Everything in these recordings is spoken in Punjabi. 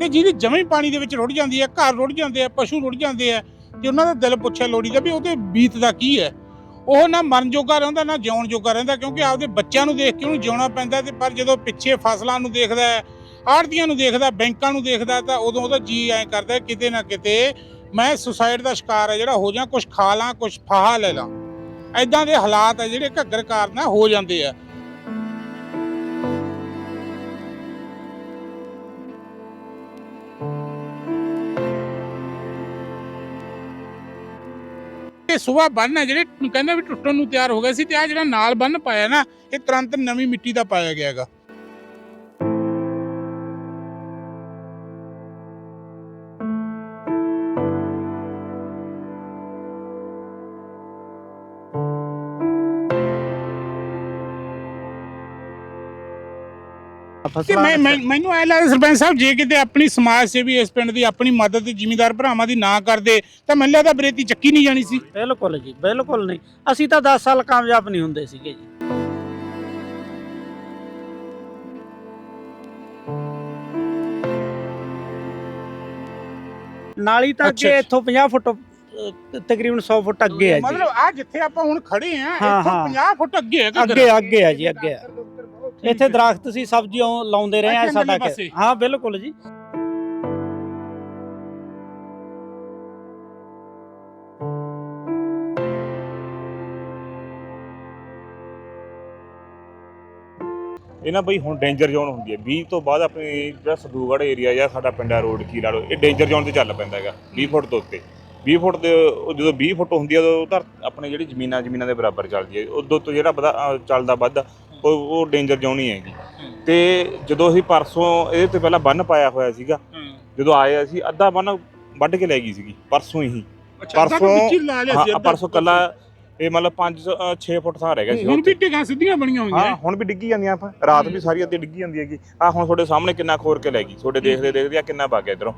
ਤੇ ਜਿਹਦੀ ਜਮੀ ਪਾਣੀ ਦੇ ਵਿੱਚ ਰੁੜ ਜਾਂਦੀ ਹੈ ਘਰ ਰੁੜ ਜਾਂਦੇ ਆ, ਪਸ਼ੂ ਰੁੜ ਜਾਂਦੇ ਆ ਤੇ ਉਹਨਾਂ ਦਾ ਦਿਲ ਪੁੱਛਿਆ ਲੋੜੀ ਦਾ ਵੀ ਉਹਦੇ ਬੀਤ ਦਾ ਕੀ ਹੈ? ਉਹ ਨਾ ਮਰਨ ਜੋਗਾ ਰਹਿੰਦਾ, ਨਾ ਜਿਉਣ ਜੋਗਾ ਰਹਿੰਦਾ, ਕਿਉਂਕਿ ਆਪਦੇ ਬੱਚਿਆਂ ਨੂੰ ਦੇਖ ਕੇ ਉਹਨੂੰ ਜਿਉਣਾ ਪੈਂਦਾ ਤੇ ਪਰ ਜਦੋਂ ਪਿੱਛੇ ਫਸਲਾਂ ਨੂੰ ਦੇਖਦਾ ਹੈ ਆੜਤੀਆਂ ਨੂੰ ਦੇਖਦਾ, ਬੈਂਕਾਂ ਨੂੰ ਦੇਖਦਾ, ਤਾਂ ਉਦੋਂ ਉਹਦਾ ਜੀ ਐਂ ਕਰਦਾ ਕਿਤੇ ਨਾ ਕਿਤੇ ਮੈਂ ਸੁਸਾਈਡ ਦਾ ਸ਼ਿਕਾਰ ਹੈ ਜਿਹੜਾ ਹੋ ਜਾਂ ਕੁਝ ਖਾ ਲਾਂ ਕੁਝ ਫਾਹਾ ਲੈ ਲਾਂ। ਐਦਾਂ ਦੇ ਹਾਲਾਤ ਹੈ ਜਿਹੜੇ ਘੱਗਰ ਕਾਰਨ ਹੋ ਜਾਂਦੇ ਆ। ਇਹ ਸੁਬਾ ਬੰਨ ਹੈ ਜਿਹੜੇ ਕਹਿੰਦੇ ਵੀ ਟੁੱਟਣ ਨੂੰ ਤਿਆਰ ਹੋ ਗਿਆ ਸੀ ਤੇ ਆ ਜਿਹੜਾ ਨਾਲ ਬੰਨ ਪਾਇਆ ਨਾ, ਇਹ ਤੁਰੰਤ ਨਵੀਂ ਮਿੱਟੀ ਦਾ ਪਾਇਆ ਗਿਆ ਤੇ ਮੈਂ ਮੈਂ- ਮੈਨੂੰ ਐ ਲੱਗਦਾ ਸਰਪੰਚ ਸਾਹਿਬ ਜੇ ਕਿਤੇ ਆਪਣੀ ਸਮਾਜ ਸੇਵੀ ਇਸ ਪਿੰਡ ਦੀ ਆਪਣੀ ਮਦਦ ਜ਼ਿਮੀਂਦਾਰ ਭਰਾਵਾਂ ਦੀ ਨਾ ਕਰਦੇ ਤਾਂ ਮੈਨੂੰ ਲੱਗਦਾ ਬਰੇਤੀ ਚੱਕੀ ਨਹੀਂ ਜਾਣੀ ਸੀ ਬਿਲਕੁਲ ਜੀ ਬਿਲਕੁਲ ਨਹੀਂ ਅਸੀਂ ਤਾਂ 10 ਸਾਲ ਕਾਮਯਾਬ ਨਹੀਂ ਹੁੰਦੇ ਸੀਗੇ ਜੀ ਨਾਲੀ ਤਾਂ ਅੱਛਾ, ਅੱਗੇ ਅੱਛਾ। ਇੱਥੋਂ 50 ਫੁੱਟ ਅਹ, ਤਕਰੀਬਨ 100 ਫੁੱਟ ਅੱਗੇ ਹੈ ਜੀ ਮਤਲਬ ਆ ਜਿੱਥੇ ਆਪਾਂ ਹੁਣ ਖੜੇ ਆ ਹਾਂ, ਇੱਥੋਂ ਹਾਂ। 50 ਫੁੱਟ ਅੱਗੇ ਹੈ। ਅੱਗੇ ਅੱਗੇ ਹੈ ਜੀ ਅੱਗੇ ਹੈ ਇੱਥੇ ਦਰਖਤ ਸੀ ਸਬਜ਼ੀਆਂ ਲਾਉਂਦੇ ਰਹੇ ਆ ਸਾਡਾ ਪਾਸੇ। ਹਾਂ ਬਿਲਕੁਲ ਜੀ। ਇਹ ਨਾ ਬਈ ਹੁਣ ਡੇਂਜਰ ਜ਼ੋਨ ਹੁੰਦੀ ਹੈ। 20 ਤੋਂ ਬਾਅਦ ਆਪਣੀ ਜਿਹੜਾ ਸਦੂਗੜ ਏਰੀਆ ਜਾਂ ਸਾਡਾ ਪਿੰਡਾ ਰੋਡ ਕੀ ਲਾ ਲਓ ਇਹ ਡੇਂਜਰ ਜ਼ੋਨ ਤੇ ਚੱਲ ਪੈਂਦਾ ਹੈਗਾ 20 ਫੁੱਟ ਤੋਂ ਉੱਤੇ। 20 ਫੁੱਟ ਦੇ ਜਦੋਂ 20 ਫੁੱਟ ਹੁੰਦੀ ਹੈ ਉਦੋਂ ਧਰ ਆਪਣੇ ਜਿਹੜੀ ਜ਼ਮੀਨਾਂ ਜ਼ਮੀਨਾਂ ਦੇ ਬਰਾਬਰ ਚੱਲਦੀ ਹੈ। ਉਦੋਂ ਤੋਂ ਜਿਹੜਾ ਚੱਲਦਾ ਵੱਧ ਉਹ ਉਹ ਡੇਂਜਰ ਜ਼ੋਨ ਹੀ ਹੈਗੀ। ਤੇ ਜਦੋਂ ਅਸੀਂ ਪਰਸੋਂ ਇਹਦੇ ਤੇ ਪਹਿਲਾਂ ਬੰਨ ਪਾਇਆ ਹੋਇਆ ਸੀਗਾ। ਜਦੋਂ ਆਏ ਅਸੀਂ ਅੱਧਾ ਬੰਨ ਵੱਢ ਕੇ ਲੈ ਗਈ ਸੀਗੀ ਪਰਸੋਂ ਹੀ। ਪਰਸੋਂ-। ਪਰਸੋਂ ਕੱਲਾ ਇਹ ਮਤਲਬ 5 6 ਫੁੱਟ ਥਾਂ ਰਹਿ ਗਿਆ ਸੀ ਹੁਣ। ਵੀ ਟਿਕਾਂ ਸਿੱਧੀਆਂ ਬਣੀਆਂ ਹੋਈਆਂ। ਹਾਂ ਹੁਣ ਵੀ ਡਿੱਗੀ ਜਾਂਦੀਆਂ ਆਪਾਂ। ਰਾਤ ਵੀ ਸਾਰੀ ਅੱਧੀ ਡਿੱਗੀ ਜਾਂਦੀ ਹੈਗੀ। ਆ ਹੁਣ ਤੁਹਾਡੇ ਸਾਹਮਣੇ ਕਿੰਨਾ ਖੋਰ ਕੇ ਲੈ ਗਈ। ਤੁਹਾਡੇ ਦੇਖਦੇ ਦੇਖਦੇ ਆ ਕਿੰਨਾ ਵਗ ਗਿਆ ਇਧਰੋਂ।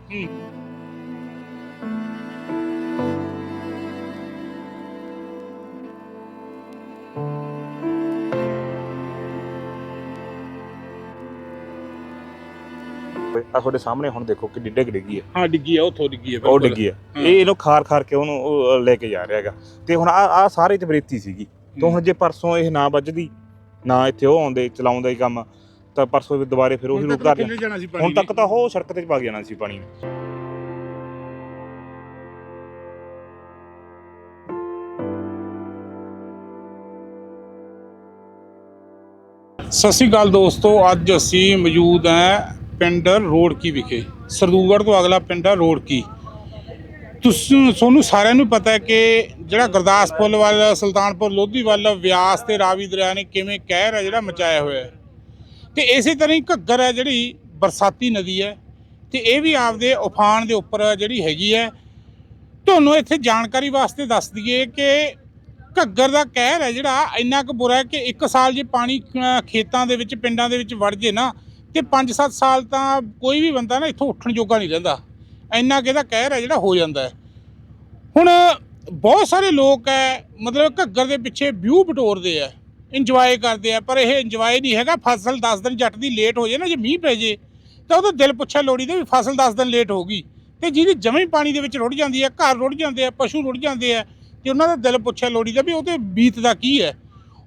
ਆ ਤੁਹਾਡੇ ਸਾਹਮਣੇ ਹੁਣ ਦੇਖੋ ਕਿ ਡਿੱਗ ਡਿੱਗੀ ਹੈ ਹਾਂ ਡਿੱਗੀ ਆ ਉੱਥੋਂ ਡਿੱਗੀ ਆ ਉਹ। ਡਿੱਗੀ ਹੈ। ਇਹ ਇਹਨੂੰ ਖਾਰ ਖਾਰ ਕੇ ਉਹਨੂੰ ਉਹ ਲੈ ਕੇ ਜਾ ਰਿਹਾ ਹੈਗਾ ਤੇ ਹੁਣ ਆ ਆ ਸਾਰੇ ਤੇ ਬਰੇਤੀ ਸੀਗੀ ਤੋਂ ਹੁਣ ਜੇ ਪਰਸੋਂ ਇਹ ਨਾ ਵੱਜਦੀ ਨਾ ਇੱਥੇ ਉਹ ਆਉਂਦੇ ਚਲਾਉਂਦਾ ਹੀ ਕੰਮ ਤਾਂ ਪਰਸੋਂ ਵੀ ਦੁਬਾਰੇ ਫਿਰ ਉਹੀ ਰੂਪ ਪਾਣੀ ਹੁਣ ਤੱਕ। ਤਾਂ ਉਹ ਸੜਕ ਤੇ ਵਗ ਜਾਣਾ ਸੀ ਪਾਣੀ ਨੇ ਸਤਿ ਸ਼੍ਰੀ ਅਕਾਲ ਦੋਸਤੋ ਅੱਜ ਅਸੀਂ ਮੌਜੂਦ ਹਾਂ ਪਿੰਡ ਰੋੜਕੀ ਵਿਖੇ ਸਰਦੂਗੜ੍ਹ ਤੋਂ ਅਗਲਾ ਪਿੰਡ ਹੈ ਰੋੜਕੀ। ਤੁਸੀਂ ਤੁਹਾਨੂੰ ਸਾਰਿਆਂ ਨੂੰ ਪਤਾ ਹੈ ਕਿ ਜਿਹੜਾ ਗੁਰਦਾਸਪੁਰ ਵੱਲ, ਸੁਲਤਾਨਪੁਰ ਲੋਧੀ ਵੱਲ ਵਿਆਸ ਤੇ ਰਾਵੀ ਦਰਿਆ ਨੇ ਕਿਵੇਂ ਕਹਿਰ ਹੈ ਜਿਹੜਾ ਮਚਾਇਆ ਹੋਇਆ ਹੈ। ਤੇ ਇਸੇ ਤਰ੍ਹਾਂ ਹੀ ਘੱਗਰ ਹੈ ਜਿਹੜੀ ਬਰਸਾਤੀ ਨਦੀ ਹੈ, ਤੇ ਇਹ ਵੀ ਆਪਦੇ ਉਫਾਨ ਦੇ ਉੱਪਰ ਜਿਹੜੀ ਹੈਗੀ ਹੈ। ਤੁਹਾਨੂੰ ਇੱਥੇ ਜਾਣਕਾਰੀ ਵਾਸਤੇ ਦੱਸ ਦਈਏ ਕਿ ਘੱਗਰ ਦਾ ਕਹਿਰ ਹੈ ਜਿਹੜਾ ਇੰਨਾ ਕੁ ਬੁਰਾ ਹੈ ਕਿ ਇੱਕ ਸਾਲ ਜੇ ਪਾਣੀ ਖੇਤਾਂ ਦੇ ਵਿੱਚ, ਪਿੰਡਾਂ ਦੇ ਵਿੱਚ ਵੜ ਜੇ ਨਾ ਤੇ 5-7 ਸਾਲ ਤਾਂ ਕੋਈ ਵੀ ਬੰਦਾ ਨਾ ਇੱਥੋਂ ਉੱਠਣ ਜੋਗਾ ਨਹੀਂ ਰਹਿੰਦਾ। ਇੰਨਾ ਕਿ ਕਹਿਰ ਹੈ ਜਿਹੜਾ ਹੋ ਜਾਂਦਾ ਹੁਣ ਬਹੁਤ ਸਾਰੇ ਲੋਕ ਹੈ, ਮਤਲਬ ਘੱਗਰ ਦੇ ਪਿੱਛੇ ਵਿਊ ਬਟੋਰਦੇ ਆ ਇੰਜੋਏ ਕਰਦੇ ਆ ਪਰ ਇਹ ਇੰਜੋਏ ਨਹੀਂ ਹੈਗਾ। ਫਸਲ 10 ਦਿਨ ਜੱਟ ਦੀ ਲੇਟ ਹੋ ਜੇ ਨਾ, ਜੇ ਮੀਂਹ ਪੈ ਜੇ, ਤਾਂ ਉਹਦਾ ਦਿਲ ਪੁੱਛਿਆ ਲੋੜੀ ਦੇ ਵੀ ਫਸਲ 10 ਦਿਨ ਲੇਟ ਹੋ ਗਈ। ਤੇ ਜਿਹਦੀ ਜਮੀ ਪਾਣੀ ਦੇ ਵਿੱਚ ਰੁੜ ਜਾਂਦੀ ਹੈ, ਘਰ ਰੁੜ ਜਾਂਦੇ ਆ ਪਸ਼ੂ ਰੁੜ ਜਾਂਦੇ ਆ ਤੇ ਉਹਨਾਂ ਦਾ ਦਿਲ ਪੁੱਛਿਆ ਲੋੜੀ ਦਾ ਵੀ ਉਹਦੇ ਬੀਤ ਦਾ ਕੀ ਹੈ?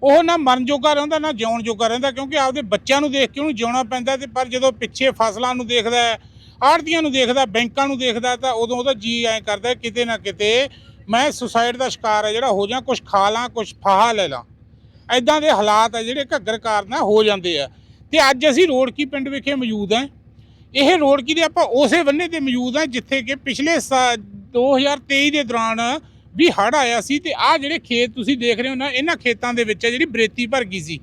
ਉਹ ਨਾ ਮਰਨ ਜੋਗਾ ਰਹਿੰਦਾ, ਨਾ ਜਿਉਣ ਜੋਗਾ ਰਹਿੰਦਾ, ਕਿਉਂਕਿ ਆਪਦੇ ਬੱਚਿਆਂ ਨੂੰ ਦੇਖ ਕੇ ਉਹਨੂੰ ਜਿਉਣਾ ਪੈਂਦਾ ਤੇ ਪਰ ਜਦੋਂ ਪਿੱਛੇ ਫਸਲਾਂ ਨੂੰ ਦੇਖਦਾ ਆੜਤੀਆਂ ਨੂੰ ਦੇਖਦਾ, ਬੈਂਕਾਂ ਨੂੰ ਦੇਖਦਾ, ਤਾਂ ਉਦੋਂ ਉਹਦਾ ਜੀ ਐਂ ਕਰਦਾ ਕਿਤੇ ਨਾ ਕਿਤੇ ਮੈਂ ਸੁਸਾਈਡ ਦਾ ਸ਼ਿਕਾਰ ਹੈ ਜਿਹੜਾ ਹੋ ਜਾਂ ਕੁਝ ਖਾ ਲਾਂ ਕੁਝ ਫਾਹਾ ਲੈ ਲਾਂ। ਐਦਾਂ ਦੇ ਹਾਲਾਤ ਆ ਜਿਹੜੇ ਘੱਗਰ ਕਾਰਨ ਹੋ ਜਾਂਦੇ ਆ। ਤੇ ਅੱਜ ਅਸੀਂ ਰੋੜਕੀ ਪਿੰਡ ਵਿਖੇ ਮੌਜੂਦ ਹਾਂ। ਇਹ ਰੋੜਕੀ ਦੇ ਆਪਾਂ ਉਸੇ ਬੰਨੇ ਤੇ ਮੌਜੂਦ ਹਾਂ, ਜਿੱਥੇ ਕਿ ਪਿਛਲੇ ਸਾ- 2023 ਦੇ ਦੌਰਾਨ ਵੀ ਹੜ੍ਹ ਆਇਆ ਸੀ ਤੇ ਆਹ ਜਿਹੜੇ ਖੇਤ ਤੁਸੀਂ ਦੇਖ ਰਹੇ ਹੋ ਨਾ, ਇਹਨਾਂ ਖੇਤਾਂ ਦੇ ਵਿੱਚ ਹੈ ਜਿਹੜੀ ਬਰੇਤੀ ਭਰ ਗਈ ਸੀ।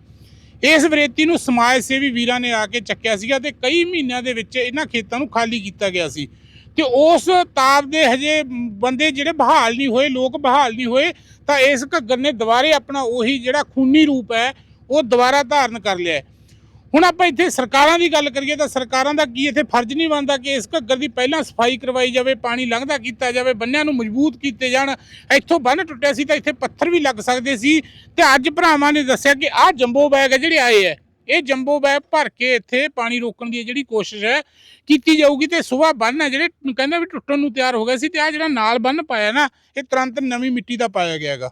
ਇਸ ਬਰੇਤੀ ਨੂੰ ਸਮਾਜ ਸੇਵੀ ਵੀਰਾਂ ਨੇ ਆ ਕੇ ਚੱਕਿਆ ਸੀਗਾ ਤੇ ਕਈ ਮਹੀਨਿਆਂ ਦੇ ਵਿੱਚ ਇਹਨਾਂ ਖੇਤਾਂ ਨੂੰ ਖਾਲੀ ਕੀਤਾ ਗਿਆ ਸੀ। ਤੇ ਉਸ ਤਾਪ ਦੇ ਹਜੇ ਬੰਦੇ ਜਿਹੜੇ ਬਹਾਲ ਨਹੀਂ ਹੋਏ, ਲੋਕ ਬਹਾਲ ਨਹੀਂ ਹੋਏ, ਤਾਂ ਇਸ ਘੱਗਰ ਨੇ ਦੁਬਾਰੇ ਆਪਣਾ ਉਹੀ ਜਿਹੜਾ ਖੂਨੀ ਰੂਪ ਹੈ, ਉਹ ਦੁਬਾਰਾ ਧਾਰਨ ਕਰ ਲਿਆ ਹੁਣ ਆਪਾਂ ਇੱਥੇ ਸਰਕਾਰਾਂ ਦੀ ਗੱਲ ਕਰੀਏ ਤਾਂ ਸਰਕਾਰਾਂ ਦਾ ਕੀ ਇੱਥੇ ਫਰਜ਼ ਨਹੀਂ ਬਣਦਾ ਕਿ ਇਸ ਘੱਗਰ ਦੀ ਪਹਿਲਾਂ ਸਫ਼ਾਈ ਕਰਵਾਈ ਜਾਵੇ, ਪਾਣੀ ਲੰਘਦਾ ਕੀਤਾ ਜਾਵੇ, ਬੰਨਿਆਂ ਨੂੰ ਮਜ਼ਬੂਤ ਕੀਤੇ ਜਾਣ। ਇੱਥੋਂ ਬੰਨ ਟੁੱਟਿਆ ਸੀ ਤਾਂ ਇੱਥੇ ਪੱਥਰ ਵੀ ਲੱਗ ਸਕਦੇ ਸੀ। ਤੇ ਅੱਜ ਭਰਾਵਾਂ ਨੇ ਦੱਸਿਆ ਕਿ ਆਹ ਜੰਬੋ ਬੈਗ ਹੈ ਜਿਹੜੇ ਆਏ ਹੈ ਇਹ ਜੰਬੋ ਬੈਗ ਭਰ ਕੇ ਇੱਥੇ ਪਾਣੀ ਰੋਕਣ ਦੀ ਜਿਹੜੀ ਕੋਸ਼ਿਸ਼ ਹੈ ਕੀਤੀ ਜਾਊਗੀ ਤੇ ਸੁਬਾਹ ਬੰਨ ਹੈ ਜਿਹੜੇ ਕਹਿੰਦਾ ਵੀ ਟੁੱਟਣ ਨੂੰ ਤਿਆਰ ਹੋ ਗਿਆ ਸੀ ਤੇ ਆ ਜਿਹੜਾ ਨਾਲ ਬੰਨ ਪਾਇਆ ਨਾ, ਇਹ ਤੁਰੰਤ ਨਵੀਂ ਮਿੱਟੀ ਦਾ ਪਾਇਆ ਗਿਆ ਹੈਗਾ।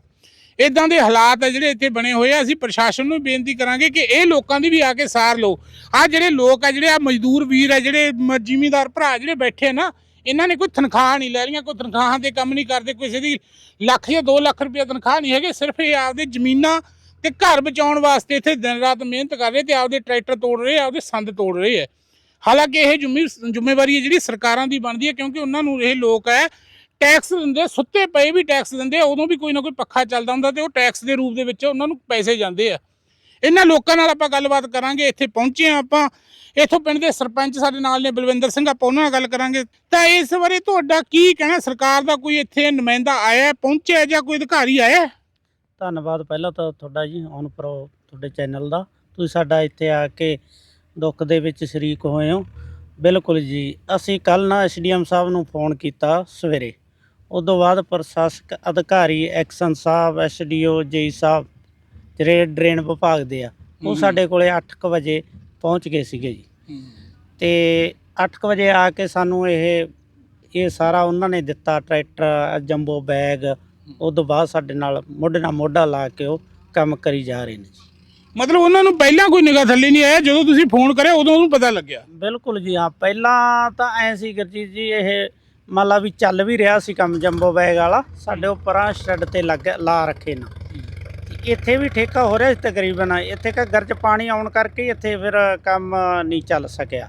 ਇਦਾਂ ਦੇ ਹਾਲਾਤ ਹੈ ਜਿਹੜੇ ਇੱਥੇ ਬਣੇ ਹੋਏ ਆ, ਅਸੀਂ ਪ੍ਰਸ਼ਾਸਨ ਨੂੰ ਬੇਨਤੀ ਕਰਾਂਗੇ ਕਿ ਇਹ ਲੋਕਾਂ ਦੀ ਵੀ ਆ ਕੇ ਸਾਰ ਲਓ। ਆ ਜਿਹੜੇ ਲੋਕ ਆ, ਜਿਹੜੇ ਆ ਮਜ਼ਦੂਰ ਵੀਰ ਆ, ਜਿਹੜੇ ਮ- ਜ਼ਿਮੀਂਦਾਰ ਭਰਾ ਜਿਹੜੇ ਬੈਠੇ ਆ ਨਾ, ਇਹਨਾਂ ਨੇ ਕੋਈ ਤਨਖਾਹ ਨਹੀਂ ਲੈ ਰਹੀਆਂ ਕੋਈ ਤਨਖਾਹਾਂ 'ਤੇ ਕੰਮ ਨਹੀਂ ਕਰਦੇ, ਕਿਸੇ ਦੀ ਲੱਖ ਜਾਂ 2 ਲੱਖ ਰੁਪਏ ਤਨਖਾਹ ਨਹੀਂ ਹੈਗੇ, ਸਿਰਫ ਇਹ ਆਪਦੇ ਜ਼ਮੀਨਾਂ ਤੇ ਘਰ ਬਚਾਉਣ ਵਾਸਤੇ ਇੱਥੇ ਦਿਨ ਰਾਤ ਮਿਹਨਤ ਕਰ ਰਹੇ ਤੇ ਆਪਦੇ ਟਰੈਕਟਰ ਤੋੜ ਰਹੇ, ਆਪਦੇ ਸੰਦ ਤੋੜ ਰਹੇ ਆ। ਹਾਲਾਂਕਿ ਇਹ ਜ਼ਿੰਮੇ- ਜ਼ਿੰਮੇਵਾਰੀ ਹੈ ਜਿਹੜੀ ਸਰਕਾਰਾਂ ਦੀ ਬਣਦੀ ਹੈ ਕਿਉਂਕਿ ਉਹਨਾਂ ਨੂੰ ਇਹ ਲੋਕ ਹੈ ਟੈਕਸ ਦਿੰਦੇ, ਸੁੱਤੇ ਪਏ ਵੀ ਟੈਕਸ ਦਿੰਦੇ ਉਦੋਂ ਵੀ ਕੋਈ ਨਾ ਕੋਈ ਪੱਖਾ ਚੱਲਦਾ ਹੁੰਦਾ ਤੇ ਉਹ ਟੈਕਸ ਦੇ ਰੂਪ ਦੇ ਵਿੱਚ ਉਹਨਾਂ ਨੂੰ ਪੈਸੇ ਜਾਂਦੇ ਆ। ਇਹਨਾਂ ਲੋਕਾਂ ਨਾਲ ਆਪਾਂ ਗੱਲਬਾਤ ਕਰਾਂਗੇ, ਇੱਥੇ ਪਹੁੰਚੇ ਆ ਆਪਾਂ। ਇੱਥੋਂ ਪਿੰਡ ਦੇ ਸਰਪੰਚ ਸਾਡੇ ਨਾਲ ਨੇ, ਬਲਵਿੰਦਰ ਸਿੰਘ, ਆਪਾਂ ਉਹਨਾਂ ਨਾਲ ਗੱਲ ਕਰਾਂਗੇ। ਤਾਂ ਇਸ ਬਾਰੇ ਤੁਹਾਡਾ ਕੀ ਕਹਿਣਾ? ਸਰਕਾਰ ਦਾ ਕੋਈ ਇੱਥੇ ਨੁਮਾਇੰਦਾ ਆਇਆ, ਪਹੁੰਚਿਆ ਜਾਂ ਕੋਈ ਅਧਿਕਾਰੀ ਆਇਆ? ਧੰਨਵਾਦ ਪਹਿਲਾਂ ਤਾਂ ਤੁਹਾਡਾ ਜੀ ਔਨ ਪ੍ਰੋ ਤੁਹਾਡੇ ਚੈਨਲ ਦਾ। ਤੁਸੀਂ ਸਾਡਾ ਇੱਥੇ ਆ ਕੇ ਦੁੱਖ ਦੇ ਵਿੱਚ ਸ਼ਰੀਕ ਹੋਏ ਹੋ। ਬਿਲਕੁਲ ਜੀ, ਅਸੀਂ ਕੱਲ ਨਾ ਐਸਡੀਐਮ ਸਾਹਿਬ ਨੂੰ ਫੋਨ ਕੀਤਾ ਸਵੇਰੇ। ਉਦੋਂ ਬਾਅਦ ਪ੍ਰਸ਼ਾਸਕ ਅਧਿਕਾਰੀ ਐਕਸ਼ਨ ਸਾਹਿਬ ਐਸਡੀਓ ਜੇਈ ਸਾਹਿਬ ਜਿਹੜੇ ਡਰੇਨ ਵਿਭਾਗ ਦੇ ਆ ਉਹ। ਸਾਡੇ ਕੋਲੇ 8:00 ਵਜੇ ਪਹੁੰਚ ਗਏ ਸੀਗੇ ਜੀ। ਤੇ 8:00 ਵਜੇ ਆ ਕੇ ਸਾਨੂੰ ਇਹ ਇਹ ਸਾਰਾ ਉਹਨਾਂ ਨੇ ਦਿੱਤਾ ਟਰੈਕਟਰ ਜੰਬੋ ਬੈਗ ਤੋਂ ਬਾਅਦ ਸਾਡੇ ਨਾਲ ਮੋਢੇ ਨਾਲ ਮੋਢਾ ਲਾ ਕੇ ਉਹ ਕੰਮ ਕਰੀ ਜਾ ਰਹੇ ਨੇ ਜੀ। ਮਤਲਬ ਉਹਨਾਂ ਨੂੰ ਪਹਿਲਾਂ ਕੋਈ ਨਿਗਾਹ ਥੱਲੇ ਨਹੀਂ ਆਇਆ ਜਦੋਂ ਤੁਸੀਂ ਫੋਨ ਕਰਿਆ ਉਦੋਂ ਉਹਨੂੰ ਪਤਾ ਲੱਗਿਆ? ਬਿਲਕੁਲ ਜੀ ਹਾਂ ਪਹਿਲਾਂ ਤਾਂ ਐ ਸੀ ਗੁਰਜੀਤ ਜੀ ਇਹ ਮੰਨ ਲਾ ਵੀ ਚੱਲ ਵੀ ਰਿਹਾ ਸੀ ਕੰਮ ਜੰਬੋ ਬੈਗ ਵਾਲਾ ਸਾਡੇ ਉੱਪਰਾਂ ਸ਼ੈੱਡ ਤੇ ਲੱਗ ਲਾ ਰੱਖੇ ਨਾ। ਇੱਥੇ ਵੀ ਠੇਕਾ ਹੋ ਰਿਹਾ ਸੀ ਤਕਰੀਬਨ ਇੱਥੇ ਕਾ ਗਰਜ ਪਾਣੀ ਆਉਣ ਕਰਕੇ ਇੱਥੇ ਫਿਰ ਕੰਮ ਨਹੀਂ ਚੱਲ ਸਕਿਆ।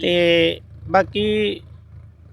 ਤੇ ਬਾਕੀ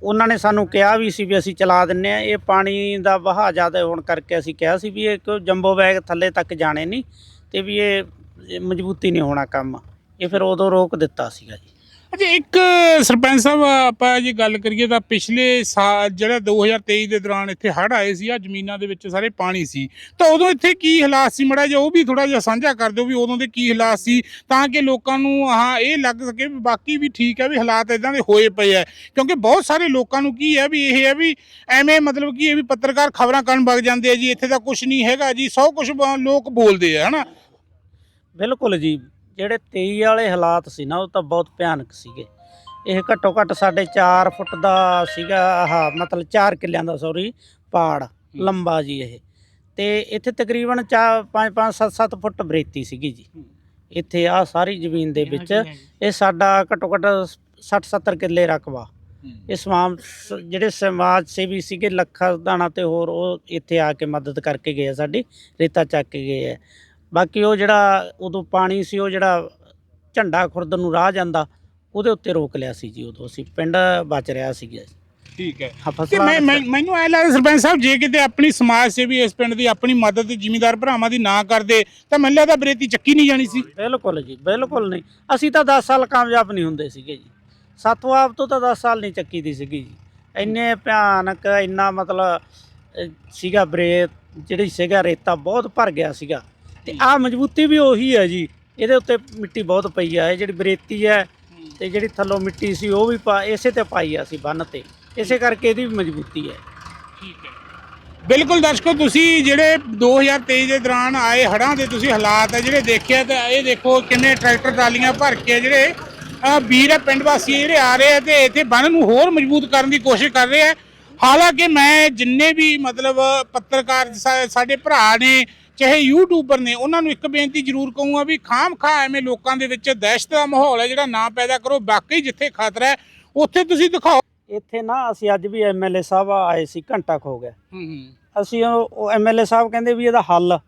ਉਹਨਾਂ ਨੇ ਸਾਨੂੰ ਕਿਹਾ ਵੀ ਸੀ ਵੀ ਅਸੀਂ ਚਲਾ ਦਿੰਨੇ ਆ ਇਹ ਪਾਣੀ ਦਾ ਵਹਾਅ ਜ਼ਿਆਦਾ ਹੋਣ ਕਰਕੇ ਅਸੀਂ ਕਿਹਾ ਸੀ ਵੀ ਇਹ ਕਿਉਂ ਜੰਬੋ ਬੈਗ ਥੱਲੇ ਤੱਕ ਜਾਣੇ ਨਹੀਂ ਤੇ ਵੀ ਇਹ ਮਜ਼ਬੂਤੀ ਨਹੀਂ ਹੋਣਾ ਕੰਮ। ਇਹ ਫਿਰ ਉਦੋਂ ਰੋਕ ਦਿੱਤਾ ਸੀਗਾ ਜੀ। ਅੱਛਾ, ਇੱਕ ਸਰਪੰਚ ਸਾਹਿਬ, ਆਪਾਂ ਜੇ ਗੱਲ ਕਰੀਏ ਤਾਂ ਪਿਛਲੇ ਸਾਲ, ਜਿਹੜਾ 2023 ਦੇ ਦੌਰਾਨ ਇੱਥੇ ਹੜ੍ਹ ਆਏ ਸੀ ਆ ਜ਼ਮੀਨਾਂ ਦੇ ਵਿੱਚ ਸਾਰੇ ਪਾਣੀ ਸੀ। ਤਾਂ ਉਦੋਂ ਇੱਥੇ ਕੀ ਹਾਲਾਤ ਸੀ? ਮੜਾ ਜਿਹਾ ਉਹ ਵੀ ਥੋੜਾ ਜਿਹਾ ਸਾਂਝਾ ਕਰ ਦਿਓ ਵੀ ਉਦੋਂ ਦੇ ਕੀ ਹਾਲਾਤ ਸੀ, ਤਾਂ ਕਿ ਲੋਕਾਂ ਨੂੰ ਹਾਂ ਇਹ ਲੱਗ ਸਕੇ ਵੀ ਬਾਕੀ ਵੀ ਠੀਕ ਹੈ ਵੀ ਹਾਲਾਤ ਇਦਾਂ ਦੇ ਹੋਏ ਪਏ ਆ ਕਿਉਂਕਿ ਬਹੁਤ ਸਾਰੇ ਲੋਕਾਂ ਨੂੰ ਕੀ ਹੈ ਵੀ ਇਹ ਹੈ ਵੀ ਐਵੇਂ ਮਤਲਬ ਕਿ ਇਹ ਵੀ ਪੱਤਰਕਾਰ ਖਬਰਾਂ ਕਰਨ ਵਗ ਜਾਂਦੇ ਆ ਜੀ, ਇੱਥੇ ਤਾਂ ਕੁਝ ਨਹੀਂ ਹੈਗਾ ਜੀ, ਸੌ ਕੁਝ ਲੋਕ ਬੋਲਦੇ ਆ, ਹਨਾ? ਬਿਲਕੁਲ ਜੀ। ਜਿਹੜੇ 23 ਵਾਲੇ ਹਾਲਾਤ ਸੀ ਨਾ ਉਹ ਤਾਂ ਬਹੁਤ ਭਿਆਨਕ ਸੀਗੇ। ਇਹ ਘੱਟੋ ਘੱਟ ਸਾਡੇ 4 ਫੁੱਟ ਦਾ ਸੀਗਾ ਆਹ ਮਤਲਬ 4 ਕਿੱਲਿਆਂ ਦਾ ਸੌਰੀ ਪਾੜ ਲੰਬਾ ਜੀ ਇਹ। ਤੇ ਇੱਥੇ ਤਕਰੀਬਨ 4 5 5 7 7 ਫੁੱਟ ਬਰੇਤੀ ਸੀਗੀ ਜੀ। ਇੱਥੇ ਆ ਸਾਰੀ ਜ਼ਮੀਨ ਦੇ ਵਿੱਚ ਇਹ ਸਾਡਾ ਘੱਟੋ ਘੱਟ 60 70 ਕਿੱਲੇ ਰਕਬਾ। ਇਹ ਸਮਾਜ ਜਿਹੜੇ ਸਮਾਜ ਸੇਵੀ ਸੀਗੇ ਲੱਖਾ ਦਾਣਾ ਤੇ ਹੋਰ ਉਹ ਇੱਥੇ ਆ ਕੇ ਮਦਦ ਕਰਕੇ ਗਏ ਸਾਡੀ ਰੇਤਾ ਚੱਕ ਕੇ ਗਏ ਆ। ਬਾਕੀ ਉਹ ਜਿਹੜਾ ਉਦੋਂ ਪਾਣੀ ਸੀ ਉਹ ਜਿਹੜਾ ਝੰਡਾ ਖੁਰਦ ਨੂੰ ਰਾਹ ਜਾਂਦਾ ਉਹਦੇ ਉੱਤੇ ਰੋਕ ਲਿਆ ਸੀ ਜੀ ਉਦੋਂ ਅਸੀਂ ਪਿੰਡ ਬਚ ਰਿਹਾ ਸੀਗਾ ਠੀਕ ਹੈ। ਹਾਂ, ਤੇ ਫਸਲਾਂ ਮੈਂ ਮੈਂ- ਮੈਨੂੰ ਐ ਲੱਗਦਾ ਸਰਪੰਚ ਸਾਹਿਬ ਜੇ ਕਿਤੇ ਆਪਣੀ ਸਮਾਜ ਸੇਵੀ ਇਸ ਪਿੰਡ ਦੀ ਆਪਣੀ ਮਦਦ ਜ਼ਿਮੀਂਦਾਰ ਭਰਾਵਾਂ ਦੀ ਨਾ ਕਰਦੇ ਤਾਂ ਮੈਨੂੰ ਲੱਗਦਾ ਬਰੇਤੀ ਚੱਕੀ ਨਹੀਂ ਜਾਣੀ ਸੀ। ਬਿਲਕੁਲ ਜੀ ਬਿਲਕੁਲ ਨਹੀਂ। ਅਸੀਂ ਤਾਂ 10 ਸਾਲ ਕਾਮਯਾਬ ਨਹੀਂ ਹੁੰਦੇ ਸੀਗੇ ਜੀ। ਸਾਤੋਂ ਆਪ ਤੋਂ ਤਾਂ 10 ਸਾਲ ਨਹੀਂ ਚੱਕੀ ਦੀ ਸੀਗੀ ਜੀ। ਇੰਨੇ ਭਿਆਨਕ ਇੰਨਾ ਮਤਲਬ ਅਹ, ਸੀਗਾ ਬਰੇ ਜਿਹੜੀ ਸੀਗਾ ਰੇਤਾ ਬਹੁਤ ਭਰ ਗਿਆ ਸੀਗਾ। ਤੇ ਆ ਮਜ਼ਬੂਤੀ ਵੀ ਉਹੀ ਹੈ ਜੀ। ਇਹਦੇ ਉੱਤੇ ਮਿੱਟੀ ਬਹੁਤ ਪਈ ਆ, ਇਹ ਜਿਹੜੀ ਬਰੇਤੀ ਹੈ ਤੇ ਜਿਹੜੀ ਥੱਲੋਂ ਮਿੱਟੀ ਸੀ, ਉਹ ਵੀ ਪਾ, ਇਸੇ ਤੇ ਪਾਈ ਆ ਸੀ ਬੰਨ ਤੇ। ਇਸੇ ਕਰਕੇ ਇਹਦੀ ਵੀ ਮਜ਼ਬੂਤੀ ਹੈ। ਠੀਕ ਹੈ। ਬਿਲਕੁਲ ਦਰਸ਼ਕੋ, ਤੁਸੀਂ ਜਿਹੜੇ 2023 ਦੇ ਦੌਰਾਨ ਆਏ ਹੜ੍ਹਾਂ ਦੇ ਤੁਸੀਂ ਹਾਲਾਤ ਹੈ ਜਿਹੜੇ ਦੇਖਿਆ ਤਾਂ ਇਹ ਦੇਖੋ ਕਿੰਨੇ ਟਰੈਕਟਰ ਟਰਾਲੀਆਂ ਭਰ ਕੇ ਜਿਹੜੇ ਵੀਰ ਹੈ ਪਿੰਡ ਵਾਸੀ ਜਿਹੜੇ ਆ ਰਹੇ ਆ ਤੇ ਇੱਥੇ ਬੰਨ ਨੂੰ ਹੋਰ ਮਜ਼ਬੂਤ ਕਰਨ ਦੀ ਕੋਸ਼ਿਸ਼ ਕਰ ਰਹੇ ਆ। ਹਾਲਾਂਕਿ ਮੈਂ ਜਿੰਨੇ ਵੀ ਮਤਲਬ ਪੱਤਰਕਾਰ ਸਾਡੇ ਭਰਾ ਨੇ ਚਾਹੇ ਯੂਟਿਊਬਰ ਨੇ ਉਹਨਾਂ ਨੂੰ ਇੱਕ ਬੇਨਤੀ ਜ਼ਰੂਰ ਕਹੂੰਗਾ ਵੀ ਖਾਮ ਖਾ ਐਵੇਂ ਲੋਕਾਂ ਦੇ ਵਿੱਚ ਦਹਿਸ਼ਤ ਦਾ ਮਾਹੌਲ ਹੈ ਜਿਹੜਾ ਨਾ ਪੈਦਾ ਕਰੋ ਬਾਕੀ ਜਿੱਥੇ ਖਤਰਾ ਹੈ ਉੱਥੇ ਤੁਸੀਂ ਦਿਖਾਓ। ਇੱਥੇ ਨਾ ਅਸੀਂ ਅੱਜ ਵੀ ਐਮਐਲਏ ਸਾਹਿਬ ਆਏ ਸੀ ਘੰਟਾ ਹੋ ਗਿਆ। ਅਸੀਂ ਉਹ ਐਮਐਲਏ ਸਾਹਿਬ ਕਹਿੰਦੇ ਵੀ ਇਹਦਾ ਹੱਲ।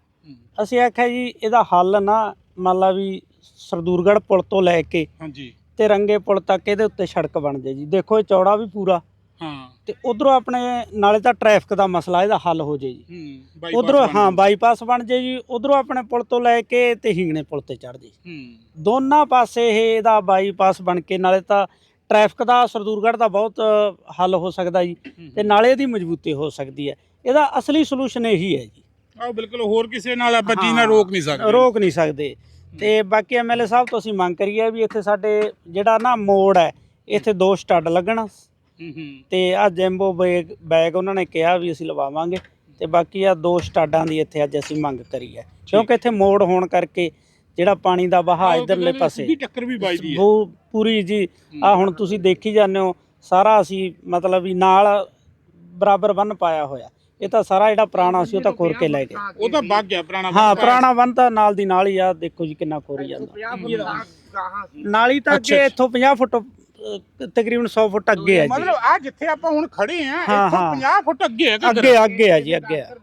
ਅਸੀਂ ਆਖਿਆ ਜੀ ਇਹਦਾ ਹੱਲ ਨਾ ਮੰਨ ਲਾ ਵੀ ਸਰਦੂਰਗੜ੍ਹ ਪੁਲ ਤੋਂ ਲੈ ਕੇ ਹਾਂਜੀ। ਤੇ ਰੰਗੇ ਪੁਲ ਤੱਕ ਇਹਦੇ ਉੱਤੇ ਸੜਕ ਬਣ ਜਾਏ ਜੀ। ਦੇਖੋ ਇਹ ਚੌੜਾ ਵੀ ਪੂਰਾ। ਹਾਂ। ਤੇ ਉਧਰੋਂ ਆਪਣੇ ਨਾਲੇ ਤਾਂ ਟ੍ਰੈਫਿਕ ਦਾ ਮਸਲਾ ਇਹਦਾ ਹੱਲ ਹੋ ਜੀ। ਹੂੰ bypass ਉਧਰੋਂ ਬਣ ਹਾਂ। ਬਾਈਪਾਸ ਬਣ ਜਾਏ ਜੀ ਉਧਰੋਂ ਆਪਣੇ ਪੁਲ ਤੋਂ ਲੈ ਕੇ ਤੇ ਹਿੰਗਣੇ ਪੁਲ ਤੇ ਚੜ ਹੂੰ। ਦੋਨਾਂ ਪਾਸੇ ਇਹ ਇਹਦਾ ਬਾਈਪਾਸ ਬਣ ਕੇ ਨਾਲੇ ਤਾਂ ਟ੍ਰੈਫਿਕ ਦਾ ਸਰਦੂਰਗੜ੍ਹ ਦਾ ਬਹੁਤ ਅ, ਹੱਲ ਹੋ ਸਕਦਾ ਜੀ ਤੇ ਨਾਲੇ ਇਹਦੀ ਮਜ਼ਬੂਤੀ ਹੋ ਸਕਦੀ ਹੈ। ਇਹਦਾ ਅਸਲੀ ਸੋਲੂਸ਼ਨ ਇਹੀ ਹੈ ਜੀ। ਆਹ ਬਿਲਕੁਲ ਹੋਰ ਕਿਸੇ ਨਾਲ ਆਪਾਂ ਹਾਂ, ਰੋਕ ਨਹੀਂ ਸਕਦੇ। ਰੋਕ ਨਹੀਂ ਸਕਦੇ। ਤੇ ਬਾਕੀ ਐਮਐਲਏ ਸਾਹਿਬ ਤੋਂ ਅਸੀਂ ਮੰਗ ਕਰੀਏ ਵੀ ਇੱਥੇ ਸਾਡੇ ਜਿਹੜਾ ਨਾ ਮੋੜ ਹੈ ਇੱਥੇ ਦੋ ਸਟੱਡ ਲੱਗਣ। ਤੇ ਆ ਜੈਂਬੋ ਬੈਗ ਬੈਗ ਉਹਨਾਂ ਨੇ ਕਿਹਾ ਵੀ ਅਸੀਂ ਲਵਾਵਾਂਗੇ ਤੇ ਬਾਕੀ ਆ ਦੋ ਸਟਾਡਾਂ ਦੀ ਇੱਥੇ ਅੱਜ ਅਸੀਂ ਮੰਗ ਕਰੀ ਹੈ। ਕਿਉਂਕਿ ਇੱਥੇ ਮੋੜ ਹੋਣ ਕਰਕੇ ਜਿਹੜਾ ਪਾਣੀ ਦਾ ਵਹਾਅ ਇਧਰਲੇ ਪਾਸੇ ਸਿੱਧੀ ਟੱਕਰ ਵੀ ਵੱਜਦੀ ਹੈ। ਉਹ ਪੂਰੀ ਜੀ ਆ ਹੁਣ ਤੁਸੀਂ ਦੇਖੀ ਜਾਂਦੇ ਹੋ ਸਾਰਾ ਅਸੀਂ ਮਤਲਬ ਵੀ ਨਾਲ ਬਰਾਬਰ ਬੰਨ ਪਾਇਆ ਹੋਇਆ। ਇਹ ਤਾਂ ਸਾਰਾ ਜਿਹੜਾ ਪੁਰਾਣਾ ਸੀ ਉਹ ਤਾਂ ਖੋਰ ਕੇ ਲੈ ਗਏ। ਉਹ ਤਾਂ ਵਗ ਗਿਆ ਪੁਰਾਣਾ ਹਾਂ। ਪੁਰਾਣਾ ਬੰਨ ਤਾਂ ਨਾਲ ਦੀ ਨਾਲ ਹੀ ਆ ਦੇਖੋ ਜੀ ਕਿੰਨਾ ਖੋਰੀ ਜਾਂਦਾ। ਨਾਲੀ ਤਾਂ ਅੱਗੇ ਇੱਥੋਂ 50 ਫੁੱਟ ਤਕਰੀਬਨ 100 ਫੁੱਟ ਅੱਗੇ ਹੈ ਜੀ। ਮਤਲਬ ਆ ਜਿੱਥੇ ਆਪਾਂ ਹੁਣ ਖੜੇ ਆ ਹਾਂ, ਇੱਥੋਂ ਹਾਂ। 50 ਫੁੱਟ ਅੱਗੇ ਹੈ ਘੱਗਰ। ਅੱਗੇ ਅੱਗੇ ਹੈ ਜੀ ਅੱਗੇ ਹੈ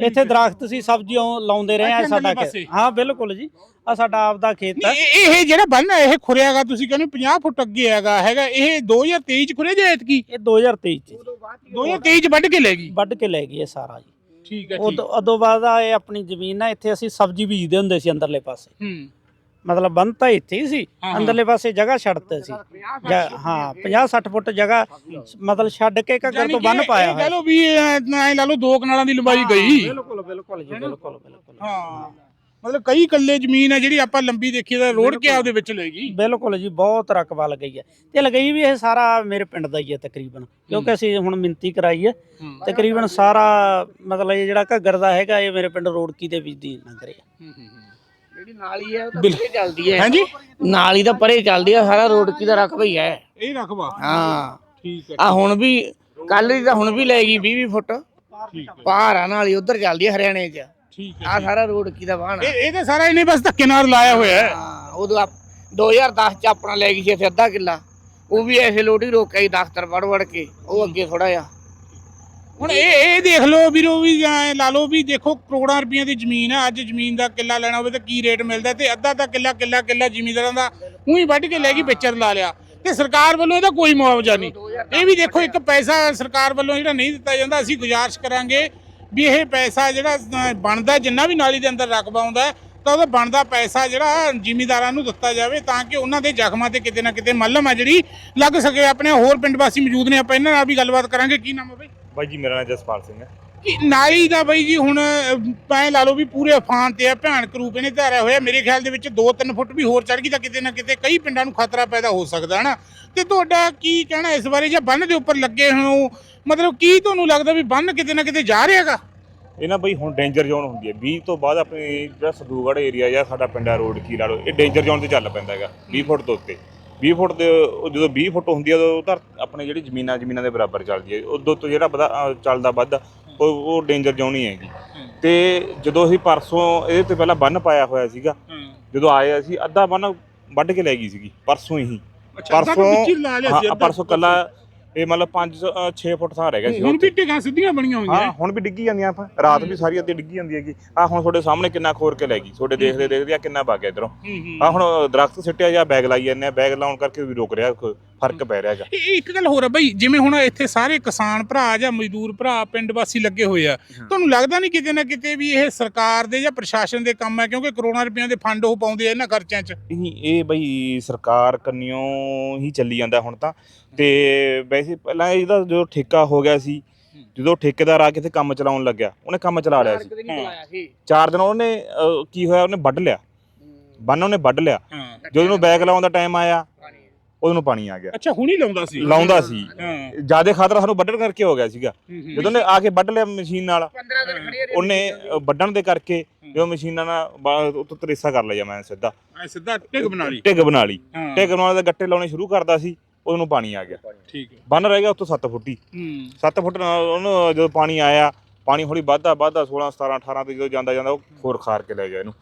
ਇੱਥੇ ਦਰਖਤ ਸੀ ਸਬਜ਼ੀਆਂ ਲਾਉਂਦੇ ਰਹੇ ਆ ਇੱਥੇ ਸਾਡਾ ਅੰਦਰਲੇ ਖੇਤ। ਹਾਂ ਬਿਲਕੁਲ ਜੀ। ਆ ਸਾਡਾ ਆਪਦਾ ਖੇਤ ਹੈ ਨਹੀਂ, ਇਹ ਇਹ ਜਿਹੜਾ ਬੰਨ ਹੈ ਇਹ ਖੁਰਿਆਗਾ ਤੁਸੀਂ ਕਹਿੰਦੇ 50 ਫੁੱਟ ਅੱਗੇ ਹੈਗਾ ਹੈਗਾ ਇਹ 2023 ਚ ਖੁਰਿਆ ਜਾਂ ਐਤਕੀ? ਇਹ 2023 ਚ ਜੀ। 2023 ਚ ਵੱਢ ਕੇ ਲੈ ਗਈ? ਵੱਢ ਕੇ ਲੈ ਗਏ ਇਹ ਸਾਰਾ ਜੀ। ਠੀਕ ਹੈ ਉਦੋਂ ਉਦੋਂ ਬਾਅਦ ਆ ਇਹ ਆਪਣੀ ਜ਼ਮੀਨ ਆ ਇੱਥੇ ਅਸੀਂ ਸਬਜ਼ੀ ਬੀਜਦੇ ਹੁੰਦੇ ਸੀ ਅੰਦਰਲੇ ਪਾਸੇ। ਹੂੰ। ਮਤਲਬ ਬੰਦ ਤਾਂ ਇੱਥੇ ਹੀ ਸੀ। ਅੰਦਰਲੇ ਪਾਸੇ ਜਗ੍ਹਾ ਛੱਡਤੇ ਸੀ। ਜਾਂ- ਹਾਂ 50 60 ਫੁੱਟ ਜਗ੍ਹਾ ਮਤਲਬ ਛੱਡ ਕੇ ਘੱਗਰ ਤੋਂ ਬੰਨ ਪਾਇਆ ਇਹ ਹੋਇਆ। ਕਹ ਵੀ ਐ ਲਾ ਲਓ ਦੋ ਕਨਾਲਾਂ ਦੀ ਲੰਬਾਈ ਗਈ। ਬਿਲਕੁਲ ਬਿਲਕੁਲ ਜੀ ਬਿਲਕੁਲ ਬਿਲਕੁਲ ਹਾਂ। ਮਤਲਬ ਕਈ ਕੱਲੇ ਜ਼ਮੀਨ ਹੈ ਜਿਹੜੀ ਆਪਾਂ ਲੰਬੀ ਦੇਖੀ ਤਾਂ ਰੋਡ ਕੇ ਆਪਦੇ ਵਿੱਚ ਲੈ ਗਈ। ਬਿਲਕੁਲ ਜੀ ਬਹੁਤ ਰਕਬਾ ਲਗਈ ਹੈ। ਤੇ ਲਗਈ ਵੀ ਇਹ ਸਾਰਾ ਮੇਰੇ ਪਿੰਡ ਦਾ ਹੀ ਹੈ ਤਕਰੀਬਨ। ਕਿਉਂਕਿ ਅਸੀਂ ਹੁਣ ਮਿੰਤੀ ਕਰਾਈ ਹੈ। ਤਕਰੀਬਨ ਸਾਰਾ ਮਤਲਬ ਇਹ ਜਿਹੜਾ ਘੱਗਰ ਦਾ ਹੈਗਾ ਇਹ ਮੇਰੇ ਪਿੰਡ ਰੋੜਕੀ ਦੇ ਵਿੱਚ ਦੀ ਲੰਘ ਰਿਹਾ ਜਿਹੜੀ ਨਾਲੀ ਹੈ ਉਹ ਤਾਂ ਬਿਲ- ਪਰੇ ਚੱਲਦੀ ਹੈ। ਹਾਂਜੀ? ਨਾਲੀ ਤਾਂ ਪਰੇ ਚੱਲਦੀ ਹੈ ਸਾਰਾ ਰੋਡਕੀ ਦਾ ਰਕਬਾ ਹੀ ਹੈ। ਇਹ ਰਖਵਾ ਹਾਂ। ਠੀਕ ਹੈ। ਆ ਹੁਣ ਵੀ ਕੱਲ ਦੀ ਤਾਂ ਹੁਣ ਵੀ ਲੈ ਗਈ 20 20 ਫੁੱਟ। ਠੀਕ ਹੈ। ਪਾਰ ਆ ਨਾਲੀ ਉਧਰ ਚੱਲਦੀ ਹੈ ਹਰਿਆਣੇ 'ਚ। ਠੀਕ ਆ ਸਾਰਾ ਰੋਡਕੀ ਦਾ ਵਾਹਣ। ਇਹ ਇਹ ਤਾਂ ਸਾਰਾ ਇਹਨੇ ਬਸ ਧੱਕੇ ਨਾਲ ਲਾਇਆ ਹੋਇਆ ਹੈ। ਹਾਂ ਉਦੋਂ ਆਪ- 2010 ਚ ਆਪਣਾ ਲੈ ਗਈ ਸੀ ਇੱਥੇ ਅੱਧਾ ਕਿੱਲਾ। ਉਹ ਵੀ ਐਸੇ ਲੋਟੀ ਰੋਕਿਆ ਸੀ ਦਖਤਰ ਵੜ ਵੜ ਕੇ। ਉਹ ਅੱਗੇ ਥੋੜਾ ਜਿਹਾ। ਹੁਣ ਇਹ ਇਹ ਦੇਖ ਲਓ ਵੀਰੋ ਵੀ ਐਂ ਲਾ ਲਓ ਵੀ ਦੇਖੋ ਕਰੋੜਾਂ ਰੁਪਈਆ ਦੀ ਜ਼ਮੀਨ ਆ, ਅੱਜ ਜ਼ਮੀਨ ਦਾ ਕਿੱਲਾ ਲੈਣਾ ਹੋਵੇ ਤਾਂ ਕੀ ਰੇਟ ਮਿਲਦਾ ਤੇ ਅੱਧਾ ਤਾਂ ਕਿੱਲਾ ਕਿੱਲਾ ਕਿੱਲਾ ਜ਼ਿਮੀਂਦਾਰਾਂ ਦਾ ਉਹੀ ਵੱਢ ਕੇ ਲੈ ਗਈ ਵਿਚਰ ਲਾ ਲਿਆ। ਤੇ ਸਰਕਾਰ ਵੱਲੋਂ ਇਹਦਾ ਕੋਈ ਮੁਆਵਜ਼ਾ ਨਹੀਂ। ਇਹ ਵੀ ਦੇਖੋ ਇੱਕ ਪੈਸਾ ਸਰਕਾਰ ਵੱਲੋਂ ਜਿਹੜਾ ਨਹੀਂ ਦਿੱਤਾ ਜਾਂਦਾ, ਅਸੀਂ ਗੁਜ਼ਾਰਿਸ਼ ਕਰਾਂਗੇ ਵੀ ਇਹ ਪੈਸਾ ਜਿਹੜਾ ਬਣਦਾ ਜਿੰਨਾ ਵੀ ਨਾਲੀ ਦੇ ਅੰਦਰ ਰਕਬਾ ਆਉਂਦਾ ਤਾਂ ਉਹਦਾ ਬਣਦਾ ਪੈਸਾ ਜਿਹੜਾ ਜ਼ਿਮੀਂਦਾਰਾਂ ਨੂੰ ਦਿੱਤਾ ਜਾਵੇ ਤਾਂ ਕਿ ਉਹਨਾਂ ਦੇ ਜ਼ਖਮਾਂ ਤੇ ਕਿਤੇ ਨਾ ਕਿਤੇ ਮੱਲਮ ਆ ਜਿਹੜੀ, ਲੱਗ ਸਕੇ। ਆਪਣੇ ਹੋਰ ਪਿੰਡ ਵਾਸੀ ਮੌਜੂਦ ਨੇ, ਆਪਾਂ ਇਹਨਾਂ ਨਾਲ ਵੀ ਗੱਲਬਾਤ ਕਰਾਂਗੇ। ਕੀ ਨਾਮ ਹੈ ਬਈ? ਬਾਈ ਜੀ ਮੇਰਾ ਨਾਮ ਜਸਪਾਲ ਸਿੰਘ ਹੈ। ਕਿ ਨਾਲੀ ਦਾ ਬਈ ਜੀ ਹੁਣ ਪੈ ਲਾ ਲਓ ਵੀ ਪੂਰੇ ਅਫਾਨ ਤੇ ਆ ਭਿਆਨਕ ਰੂਪ ਇਹਨੇ ਧਾਰਿਆ ਹੋਇਆ। ਮੇਰੇ ਖਿਆਲ ਦੇ ਵਿੱਚ 2-3 ਫੁੱਟ ਵੀ ਹੋਰ ਚੜ ਗਈ ਤਾਂ ਕਿਤੇ ਨਾ ਕਿਤੇ ਕਈ ਪਿੰਡਾਂ ਨੂੰ ਖਤਰਾ ਪੈਦਾ ਹੋ ਸਕਦਾ ਹਨਾ? ਤੇ ਤੁਹਾਡਾ ਕੀ ਕਹਿਣਾ ਇਸ ਬਾਰੇ? ਜਾਂ ਬੰਨ ਦੇ ਉੱਪਰ ਲੱਗੇ ਹੋ ਮਤਲਬ ਕੀ ਤੁਹਾਨੂੰ ਲੱਗਦਾ ਵੀ ਬੰਨ ਕਿਤੇ ਨਾ ਕਿਤੇ ਜਾ ਰਿਹਾਗਾ? ਇਹ ਨਾ ਬਈ ਹੁਣ ਡੇਂਜਰ ਜ਼ੋਨ ਹੁੰਦੀ ਹੈ। 20 ਤੋਂ ਬਾਅਦ ਆਪਣੀ ਜਿਹੜਾ ਸਦੂਗੜ ਏਰੀਆ ਜਾਂ ਸਾਡਾ ਪਿੰਡਾ ਰੋਡ ਕੀ ਲਾ ਲਓ ਇਹ ਡੇਂਜਰ ਜ਼ੋਨ ਤੇ ਚੱਲ ਪੈਂਦਾ ਹੈਗਾ 20 ਫੁੱਟ ਤੋਂ ਉੱਤੇ। 20 ਫੁੱਟ ਦੇ ਉਹ ਜਦੋਂ 20 ਫੁੱਟ ਹੁੰਦੀ ਹੈ ਉਦੋਂ ਧਰ ਆਪਣੇ ਜਿਹੜੀ ਜ਼ਮੀਨਾਂ ਜ਼ਮੀਨਾਂ ਦੇ ਬਰਾਬਰ ਚੱਲਦੀ ਹੈ ਉਦੋਂ ਤੋਂ ਜਿਹੜਾ ਵਧਾ- ਅਹ ਚੱਲਦਾ ਵੱਧ ਉਹ ਉਹ ਡੇਂਜਰ ਜ਼ੋਨ ਹੀ ਹੈਗੀ। ਤੇ ਜਦੋਂ ਅਸੀਂ ਪਰਸੋਂ ਇਹਦੇ ਤੇ ਪਹਿਲਾਂ ਬੰਨ ਪਾਇਆ ਹੋਇਆ ਸੀਗਾ ਜਦੋਂ ਆਏ ਅਸੀਂ ਅੱਧਾ ਬੰਨ ਵੱਢ ਕੇ ਲੈ ਗਈ ਸੀਗੀ ਪਰਸੋਂ ਹੀ। ਪਰਸੋਂ ਹਾਂ ਪਰਸੋਂ ਕੱਲਾ ਇਹ ਮਤਲਬ 5 6 ਫੁੱਟ ਥਾਂ ਰਹਿ ਗਿਆ ਸੀ ਹੁਣ। ਵੀ ਟਿਕਾਂ ਸਿੱਧੀਆਂ ਬਣੀਆਂ ਹੋਈਆਂ ਹਾਂ ਹੁਣ ਵੀ ਡਿੱਗੀ ਜਾਂਦੀਆਂ ਆਪਾਂ। ਰਾਤ ਵੀ ਸਾਰੀ ਅੱਧੀ ਡਿੱਗੀ ਜਾਂਦੀ ਹੈਗੀ। ਆ ਹੁਣ ਤੁਹਾਡੇ ਸਾਹਮਣੇ ਕਿੰਨਾ ਖੋਰ ਕੇ ਲੈ ਗਈ। ਤੁਹਾਡੇ ਦੇਖਦੇ ਦੇਖਦੇ ਆ ਕਿੰਨਾ ਵਗ ਗਿਆ ਇਧਰੋਂ। ਆ ਹੁਣ ਦਰਖਤ ਸਿੱਟਿਆ ਜਾਂ ਬੈਗ ਲਾਈ ਜਾਂਦੇ ਆ। ਬੈਗ ਲਾਉਣ ਕਰਕੇ ਵੀ ਰੁਕ ਰਿਹਾ। ਫ਼ਰਕ ਪੈ ਰਿਹਾ ਹੈਗਾ। ਇਹ ਇੱਕ ਗੱਲ ਹੋਰ ਆ ਬਈ ਜਿਵੇਂ ਹੁਣ ਇੱਥੇ ਸਾਰੇ ਕਿਸਾਨ ਭਰਾ ਜਾਂ ਮਜ਼ਦੂਰ ਭਰਾ ਪਿੰਡ ਵਾਸੀ ਲੱਗੇ ਹੋਏ ਆ ਤੁਹਾਨੂੰ ਲੱਗਦਾ ਨਹੀਂ ਕਿਤੇ ਨਾ ਕਿਤੇ ਵੀ ਇਹ ਸਰਕਾਰ ਦੇ ਜਾਂ ਪ੍ਰਸ਼ਾਸਨ ਦੇ ਕੰਮ ਹੈ ਕਿਉਂਕਿ ਕਰੋੜਾਂ ਰੁਪਈਆਂ ਦੇ ਫੰਡ ਉਹ ਪਾਉਂਦੇ ਆ ਇਹਨਾਂ ਖਰਚਿਆਂ 'ਚ? ਇਹ ਇਹ ਬਈ ਸਰਕਾਰ ਕੰਨਿਓ ਹੀ ਚੱਲੀ ਜਾਂਦਾ ਹੁਣ ਤਾਂ। ਤੇ ਵੈਸੇ ਪਹਿਲਾਂ ਇਹਦਾ ਜੋ ਠੇਕਾ ਹੋ ਗਿਆ ਸੀ ਜਦੋਂ ਠੇਕੇਦਾਰ ਆ ਕੇ ਤੇ ਕੰਮ ਚਲਾਉਣ ਲੱਗਿਆ ਉਹਨੇ ਕੰਮ ਚਲਾ ਲਿਆ ਸੀ। ਚਾਰ ਦਿਨ ਉਹਨੇ ਕੀ ਹੋਇਆ ਉਹਨੇ ਵੱਢ ਲਿਆ। ਬੰਨ ਉਹਨੇ ਵੱਢ ਲਿਆ। ਜਦੋਂ ਉਹਨੂੰ ਬੈਗ ਲਾਉਣ ਦਾ ਟਾਈਮ ਆਇਆ ਉਹਨੂੰ ਪਾਣੀ ਆ ਗਿਆ। ਅੱਛਾ ਹੁਣੀ ਲਾਉਂਦਾ ਸੀ? ਲਾਉਂਦਾ ਸੀ। ਹਾਂ। ਜ਼ਿਆਦਾ ਖਤਰਾ ਸਾਨੂੰ ਵੱਢਣ ਕਰਕੇ ਹੋ ਗਿਆ ਸੀਗਾ। ਜਦੋਂ ਉਹਨੇ ਆ ਕੇ ਵੱਢ ਲਿਆ ਮਸ਼ੀਨ ਨਾਲ 15 ਦਿਨ ਖੜੀ ਰਹੀ ਉਹਨੇ ਵੱਢਣ ਦੇ ਕਰਕੇ ਜਦੋਂ ਮਸ਼ੀਨਾਂ ਨਾਲ ਉੱਤੋਂ ਤਰੇਸਾ ਕਰ ਲਿਆ ਮੈਂ ਸਿੱਧਾ। ਐ ਸਿੱਧਾ ਟਿਕ ਬਣਾ ਲਈ। ਢਿੱਗ ਬਣਾ ਲਈ। ਢਿੱਗ ਬਣਾਉਣ ਦੇ ਗੱਟੇ ਲਾਉਣੇ ਸ਼ੁਰੂ ਕਰਦਾ ਸੀ ਉਹਨੂੰ ਪਾਣੀ ਆ ਗਿਆ। ਠੀਕ ਹੈ। ਬੰਨ ਰਹਿ ਗਿਆ ਉੱਤੋਂ 7 ਫੁੱਟੀ। ਹੂੰ। 7 ਫੁੱਟ ਨਾਲ ਉਹਨੂੰ ਜਦੋਂ ਪਾਣੀ ਆਇਆ ਪਾਣੀ ਹੌਲੀ ਵੱਧਦਾ ਵੱਧਦਾ 16 17 18 ਤੇ ਜਦੋਂ ਜਾਂਦਾ ਜਾਂਦਾ ਉਹ ਖੋਰ ਖਾਰ ਕੇ ਲੈ ਗਿਆ ਇਹਨੂੰ।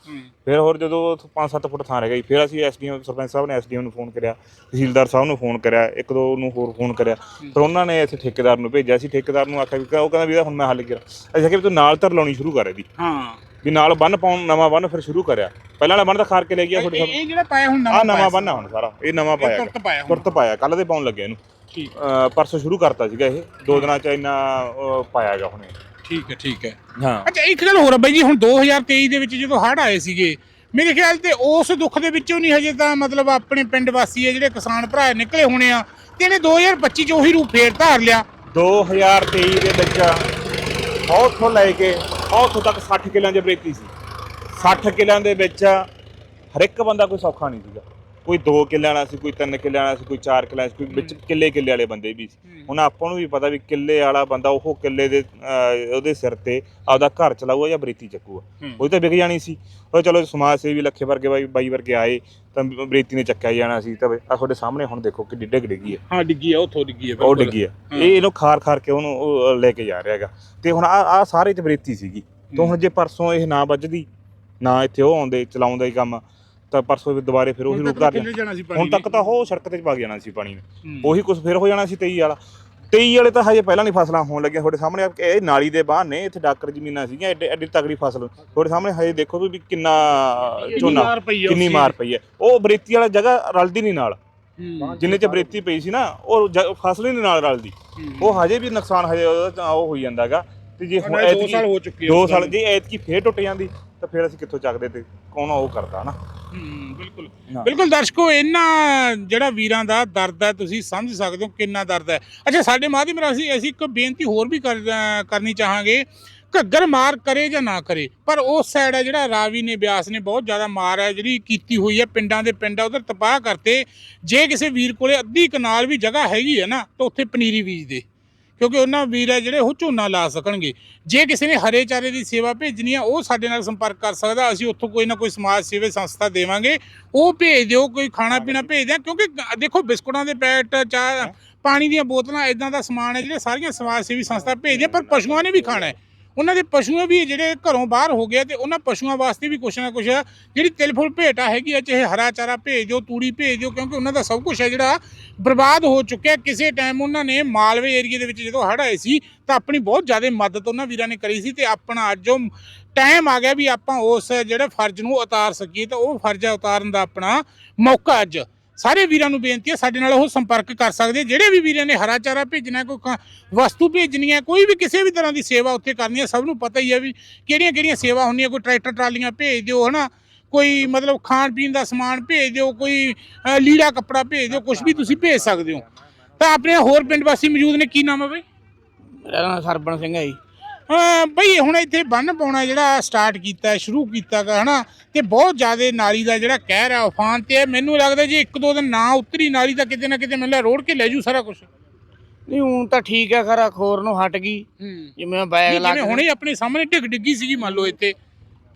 ਫਿਰ ਹੋਰ ਜਦੋਂ 5-7 ਫੁੱਟ ਥਾਂ ਰਹਿ ਗਈ ਫਿਰ ਅਸੀਂ ਐਸਡੀਐਮ ਸਰਪੰਚ ਸਾਹਿਬ ਨੇ ਐਸਡੀਐਮ ਨੂੰ ਫੋਨ ਕਰਿਆ ਤਹਿਸੀਲਦਾਰ ਸਾਹਿਬ ਨੂੰ ਫੋਨ ਕਰਿਆ ਇੱਕ ਦੋ ਨੂੰ ਹੋਰ ਫੋਨ ਕਰਿਆ। ਫਿਰ ਉਹਨਾਂ ਨੇ ਇੱਥੇ ਠੇਕੇਦਾਰ ਨੂੰ ਭੇਜਿਆ ਸੀ ਠੇਕੇਦਾਰ ਨੂੰ ਆਖਿਆ ਵੀ ਉਹ ਕਹਿੰਦਾ ਵੀ ਇਹਦਾ ਹੁਣ ਮੈਂ ਹੱਲ ਕਰਾਂ। ਅਸੀਂ ਵੀ ਤੂੰ ਨਾਲ ਧਰ ਲਾਉਣੀ ਸ਼ੁਰੂ ਕਰ ਇਹਦੀ। ਹਾਂ। ਵੀ ਨਾਲ ਬੰਨ ਪਾਉਣ ਨਵਾਂ ਬੰਨ ਫਿਰ ਸ਼ੁਰੂ ਕਰਿਆ। ਪਹਿਲਾਂ ਵਾਲਾ ਬੰਨ ਤਾਂ ਖਾਰ ਕੇ ਲੈ ਗਿਆ ਤੁਹਾਡੇ ਸਭ ਇਹ ਜਿਹੜਾ ਪਾਇਆ ਹੁਣ ਆ ਨਵਾਂ ਨਵਾਂ ਬੰਨ ਹੁਣ ਸਾਰਾ ਇਹ ਨਵਾਂ ਪਾਇਆ ਤੁਰਤ ਪਾਇਆ ਤੁਰਤ ਪਾਇਆ ਕੱਲ ਦੇ ਪਾਉਣ ਲੱਗਿਆ ਇਹਨੂੰ। ਠੀਕ। ਪਰਸੋਂ ਸ਼ੁਰੂ ਕਰਤਾ ਸੀਗਾ ਇਹ। ਦੋ ਦਿਨਾਂ ਚ ਇੰਨਾ ਪਾਇਆ ਗਿਆ ਹੁਣ। ਠੀਕ ਹੈ ਠੀਕ ਹੈ। ਹਾਂ। ਅੱਛਾ ਇੱਕ ਗੱਲ ਹੋਰ ਆ ਬਾਈ ਜੀ ਹੁਣ 2023 ਦੇ ਵਿੱਚ ਜਦੋਂ ਹੜ੍ਹ ਆਏ ਸੀਗੇ ਮੇਰੇ ਖਿਆਲ ਤੇ ਉਸ ਦੁੱਖ ਦੇ ਵਿੱਚੋਂ ਨਹੀਂ ਹਜੇ ਤਾਂ ਮਤਲਬ ਆਪਣੇ ਪਿੰਡ ਵਾਸੀ ਆ ਜਿਹੜੇ ਕਿਸਾਨ ਭਰਾ ਨਿਕਲੇ ਹੋਣੇ ਆ ਤੇ ਇਹਨੇ 2025 ਚ ਉਹੀ ਰੂਪ ਫੇਰ ਧਾਰ ਲਿਆ। 2023 ਦੇ ਵਿੱਚ ਉੱਥੋਂ ਲੈ ਕੇ ਉੱਥੋਂ ਤੱਕ 60 ਕਿੱਲਿਆਂ 'ਚ ਬਰੇਤੀ ਸੀ। 60 ਕਿੱਲਿਆਂ ਦੇ ਵਿੱਚ ਹਰ ਇੱਕ ਬੰਦਾ ਕੋਈ ਸੌਖਾ ਨਹੀਂ ਸੀਗਾ। ਕੋਈ 2 ਕਿੱਲੇ ਵਾਲਾ ਸੀ ਕੋਈ 3 ਕਿੱਲੇ ਵਾਲਾ ਸੀ ਕੋਈ 4 ਕਿੱਲੇ ਸੀ ਕੋਈ ਵਿੱਚ ਕਿੱਲੇ ਕਿੱਲੇ ਵਾਲੇ ਬੰਦੇ ਵੀ ਸੀ। ਹੁਣ ਆਪਾਂ ਨੂੰ ਵੀ ਪਤਾ ਵੀ ਕਿੱਲੇ ਵਾਲਾ ਬੰਦਾ ਉਹ ਕਿੱਲੇ ਦੇ ਉਹਦੇ ਸਿਰ ਤੇ ਆਪਦਾ ਘਰ ਚਲਾਊਗਾ ਜਾਂ ਬਰੀਤੀ ਚੱਕੂਗਾ। ਹੂੰ। ਉਹ ਤਾਂ ਵਿਕ ਜਾਣੀ ਸੀ। ਉਹ ਚਲੋ ਸਮਾਜ ਸੇਵੀ ਲੱਖੇ ਵਰਗੇ ਬਾਈ ਬਾਈ ਵਰਗੇ ਆਏ ਤਾਂ ਬਰੀਤੀ ਨੇ ਚੱਕਿਆ ਜਾਣਾ ਸੀ ਤਾਂ ਆ ਤੁਹਾਡੇ ਸਾਹਮਣੇ ਹੁਣ ਦੇਖੋ ਕਿ ਡਿੱਗ ਡਿੱਗੀ ਹੈ ਹਾਂ ਡਿੱਗੀ ਆ ਉੱਥੋਂ ਡਿੱਗੀ ਆ ਉਹ। ਡਿੱਗੀ ਹੈ ਹਾਂ। ਇਹ ਇਹਨੂੰ ਖਾਰ ਖਾਰ ਕੇ ਉਹਨੂੰ ਉਹ ਲੈ ਕੇ ਜਾ ਰਿਹਾ ਹੈਗਾ। ਤੇ ਹੁਣ ਆ ਆ ਸਾਰੇ ਚ ਬਰੀਤੀ ਸੀਗੀ। ਤੋਂ ਹੁਣ ਜੇ ਪਰਸੋਂ ਇਹ ਨਾ ਵੱਜਦੀ ਨਾ ਇੱਥੇ ਉਹ ਆਉਂਦੇ ਚਲਾਉਂਦਾ ਹੀ ਕੰਮ। ਤਾਂ ਪਰਸੋਂ ਵੀ ਦੁਬਾਰੇ ਫਿਰ ਉਹੀ ਰੂਪ ਧਾਰ ਕਿੰਨੇ ਜਾਣਾ ਸੀ ਪਾਣੀ ਹੁਣ ਤੱਕ? ਤਾਂ ਉਹ ਸੜਕ ਤੇ ਵਗ ਜਾਣਾ ਸੀ ਪਾਣੀ। ਨੇ ਹੂੰ। ਉਹੀ ਕੁਝ ਫਿਰ ਹੋ ਜਾਣਾ ਸੀ 23 ਵਾਲਾ। 23 ਵਾਲੇ ਤਾਂ ਹਜੇ ਪਹਿਲਾਂ ਨਹੀਂ ਫਸਲਾਂ ਹੋਣ ਲੱਗੀਆਂ। ਤੁਹਾਡੇ ਸਾਹਮਣੇ ਆ ਇਹ ਨਾਲੀ ਦੇ ਬਾਹਰ ਨੇ ਇੱਥੇ ਡਾਕਰ ਜ਼ਮੀਨਾਂ ਸੀਗੀਆਂ ਐਡੀ ਐਡੀ ਤਗੜੀ ਫਸਲ। ਤੁਹਾਡੇ ਸਾਹਮਣੇ ਹਜੇ ਦੇਖੋ ਵੀ ਕਿੰਨਾ ਝੋਨਾ ਮਾਰ ਪਈ ਆ ਕਿੰਨੀ ਉਸ ਮਾਰ ਪਈ ਹੈ। ਉਹ ਬਰੇਤੀ ਵਾਲਾ ਜਗ੍ਹਾ ਰਲਦੀ ਨਹੀਂ ਨਾਲ। ਹੂੰ। ਜਿੰਨੇ ਚ ਬਰੇਤੀ ਪਈ ਸੀ ਨਾ ਉਹ ਜ- ਫਸਲ ਹੀ ਨਹੀਂ ਨਾਲ ਰਲਦੀ। ਹੂੰ। ਉਹ ਹਜੇ ਵੀ ਨੁਕਸਾਨ ਹਜੇ ਉਹਦਾ ਤਾਂ ਉਹ ਹੋਈ ਜਾਂਦਾਗਾ। ਤੇ ਜੇ ਹੁਣ 2 ਐਤਕੀ- ਸਾਲ ਹੋ ਚੁੱਕੇ ਆ ਦੋ ਉਸ ਸਾਲ ਗੱਲ ਜੇ ਐਤਕੀ ਫੇਰ ਟੁੱਟ ਜਾਂਦੀ। ਤਾਂ ਫਿਰ ਅਸੀਂ ਕਿੱਥੋਂ ਚੱਕਦੇ ਤੇ ਕੌਣ ਉਹ ਕਰਦਾ ਨਾ ਹੂੰ ਬਿਲਕੁਲ। ਹਾਂ। ਬਿਲਕੁਲ ਦਰਸ਼ਕੋ ਇਹਨਾਂ ਜਿਹੜਾ ਵੀਰਾਂ ਦਾ ਦਰਦ ਹੈ ਤੁਸੀਂ ਸਮਝ ਸਕਦੇ ਹੋ ਕਿੰਨਾ ਦਰਦ ਹੈ। ਅੱਛਾ ਸਾਡੇ ਮਾਧਿਅਮ ਰਾਹੀਂ ਅਸੀਂ ਅਸੀਂ ਇੱਕ ਬੇਨਤੀ ਹੋਰ ਵੀ ਕਰ- ਅਹ ਕਰਨੀ ਚਾਹਾਂਗੇ। ਘੱਗਰ ਮਾਰ ਕਰੇ ਜਾਂ ਨਾ ਕਰੇ ਪਰ ਉਸ ਸਾਈਡ ਹੈ ਜਿਹੜਾ ਰਾਵੀ ਨੇ ਬਿਆਸ ਨੇ ਬਹੁਤ ਜ਼ਿਆਦਾ ਮਾਰ ਹੈ ਜਿਹੜੀ ਕੀਤੀ ਹੋਈ ਹੈ ਪਿੰਡਾਂ ਦੇ ਪਿੰਡ ਉਧਰ ਤਬਾਹ ਕਰਤੇ। ਜੇ ਕਿਸੇ ਵੀਰ ਕੋਲੇ ਅੱਧੀ ਕਨਾਲ ਵੀ ਜਗ੍ਹਾ ਹੈਗੀ ਹੈ ਨਾ ਤਾਂ ਉੱਥੇ ਪਨੀਰੀ ਬੀਜ ਦੇ ਕਿਉਂਕਿ ਉਹਨਾਂ ਵੀਰ ਹੈ ਜਿਹੜੇ ਉਹ ਝੋਨਾ ਲਾ ਸਕਣਗੇ। ਜੇ ਕਿਸੇ ਨੇ ਹਰੇ ਚਾਰੇ ਦੀ ਸੇਵਾ ਭੇਜਣੀ ਆ ਉਹ ਸਾਡੇ ਨਾਲ ਸੰਪਰਕ ਕਰ ਸਕਦਾ। ਅਸੀਂ ਉੱਥੋਂ ਕੋਈ ਨਾ ਕੋਈ ਸਮਾਜ ਸੇਵਾ ਸੰਸਥਾ ਦੇਵਾਂਗੇ। ਉਹ ਭੇਜ ਦਿਓ ਕੋਈ ਖਾਣਾ ਪੀਣਾ ਭੇਜ ਦਿਆਂ ਕਿਉਂਕਿ ਦੇਖੋ ਬਿਸਕੁਟਾਂ ਦੇ ਪੈਕਟ ਚਾਹ ਪਾਣੀ ਦੀਆਂ ਬੋਤਲਾਂ ਇਦਾਂ ਦਾ ਸਮਾਨ ਹੈ ਜਿਹੜੇ ਸਾਰੀਆਂ ਸਮਾਜ ਸੇਵੀ ਸੰਸਥਾ ਭੇਜਦੀਆਂ ਪਰ ਪਸ਼ੂਆਂ ਨੇ ਵੀ ਖਾਣਾ ਹੈ। ਉਹਨਾਂ ਦੇ ਪਸ਼ੂ ਵੀ ਜਿਹੜੇ ਘਰੋਂ ਬਾਹਰ ਹੋ ਗਏ ਤੇ ਉਹਨਾਂ ਪਸ਼ੂਆਂ ਵਾਸਤੇ ਵੀ ਕੁਛ ਨਾ ਕੁਛ ਜਿਹੜੀ ਤਿਲ ਫੁੱਲ ਭੇਟਾ ਹੈਗੀ ਆ, ਚਾਹੇ ਹਰਾ ਚਾਰਾ ਭੇਜ ਦਿਓ ਤੂੜੀ ਭੇਜ ਦਿਓ ਕਿਉਂਕਿ ਉਹਨਾਂ ਦਾ ਸਭ ਕੁਝ ਹੈ ਜਿਹੜਾ, ਬਰਬਾਦ ਹੋ ਚੁੱਕਿਆ। ਕਿਸੇ ਟਾਈਮ ਉਹਨਾਂ ਨੇ ਮਾਲਵੇ ਏਰੀਏ ਦੇ ਵਿੱਚ ਜਦੋਂ ਹੜ ਆਏ ਸੀ, ਤਾਂ ਆਪਣੀ ਬਹੁਤ ਜ਼ਿਆਦਾ ਮਦਦ ਉਹਨਾਂ ਵੀਰਾਂ ਨੇ ਕਰੀ ਸੀ ਤੇ ਆਪਣਾ ਅੱਜ ਉਹ ਟਾਈਮ ਆ ਗਿਆ ਵੀ ਆਪਾਂ ਉਸ ਜਿਹੜਾ ਫਰਜ਼ ਨੂੰ ਉਤਾਰ ਸਕੀਏ, ਤਾਂ ਉਹ ਫਰਜ਼ ਉਤਾਰਨ ਦਾ ਆਪਣਾ ਮੌਕਾ ਅੱਜ। ਸਾਰੇ ਵੀਰਾਂ ਨੂੰ ਬੇਨਤੀ ਹੈ ਸਾਡੇ ਨਾਲ ਉਹ ਸੰਪਰਕ ਕਰ ਸਕਦੇ। ਜਿਹੜੇ ਵੀ ਵੀਰਾਂ ਨੇ ਹਰਾ ਚਾਰਾ ਭੇਜਣਾ, ਕੋਈ ਕ- ਵਸਤੂ ਭੇਜਣੀ ਹੈ, ਕੋਈ ਵੀ ਕਿਸੇ ਵੀ ਤਰ੍ਹਾਂ ਦੀ ਸੇਵਾ ਉੱਥੇ ਕਰਨੀ ਹੈ, ਸਭ ਨੂੰ ਪਤਾ ਹੀ ਹੈ ਵੀ ਕਿਹੜੀਆਂ ਕਿਹੜੀਆਂ ਸੇਵਾ ਹੁੰਦੀਆਂ। ਕੋਈ ਟਰੈਕਟਰ, ਟਰਾਲੀਆਂ ਭੇਜ ਦਿਓ, ਹਨਾ? ਕੋਈ ਮਤਲਬ ਖਾਣ ਪੀਣ ਦਾ ਸਮਾਨ ਭੇਜ ਦਿਓ, ਕੋਈ ਲੀੜਾ ਕੱਪੜਾ ਭੇਜ ਦਿਓ ਕੁਝ ਵੀ ਤੁਸੀਂ ਭੇਜ ਸਕਦੇ ਹੋ। ਤਾਂ ਆਪਣੇ ਹੋਰ ਪਿੰਡ ਵਾਸੀ ਮੌਜੂਦ ਨੇ, ਕੀ ਨਾਮ ਹੈ ਬਈ? ਮੇਰਾ ਨਾਮ ਸਰਬਣ ਸਿੰਘ ਹੈ ਜੀ। ਬਈ ਹੁਣ ਇੱਥੇ ਬੰਨ ਪਾਉਣਾ ਜਿਹੜਾ ਸਟਾਰਟ ਕੀਤਾ ਸ਼ੁਰੂ ਕੀਤਾ ਹਨਾ ਤੇ ਬਹੁਤ ਜ਼ਿਆਦਾ ਨਾਲੀ ਦਾ ਜਿਹੜਾ ਕਹਿਰ ਹੈ ਉਫਾਨ ਤੇ ਮੈਨੂੰ ਲੱਗਦਾ ਜੇ ਇੱਕ ਦੋ ਦਿਨ ਨਾ ਉਤਰੀ ਨਾਲੀ ਤਾਂ ਕਿਤੇ ਨਾ ਕਿਤੇ ਮੈਨੂੰ ਰੋੜ ਕੇ ਲੈ ਜੂ ਸਾਰਾ ਕੁਝ ਨਹੀਂ ਹੁਣ ਤਾਂ ਠੀਕ ਹੈ ਖਰਾ ਖੋਰ ਨੂੰ ਹਟ ਗਈ। ਜਿਵੇਂ ਬੈਗ ਲਾ ਕੇ ਹੁਣੇ ਆਪਣੇ ਸਾਹਮਣੇ ਢਿੱਗ ਡਿੱਗੀ ਸੀਗੀ ਮੰਨ ਲਓ ਇੱਥੇ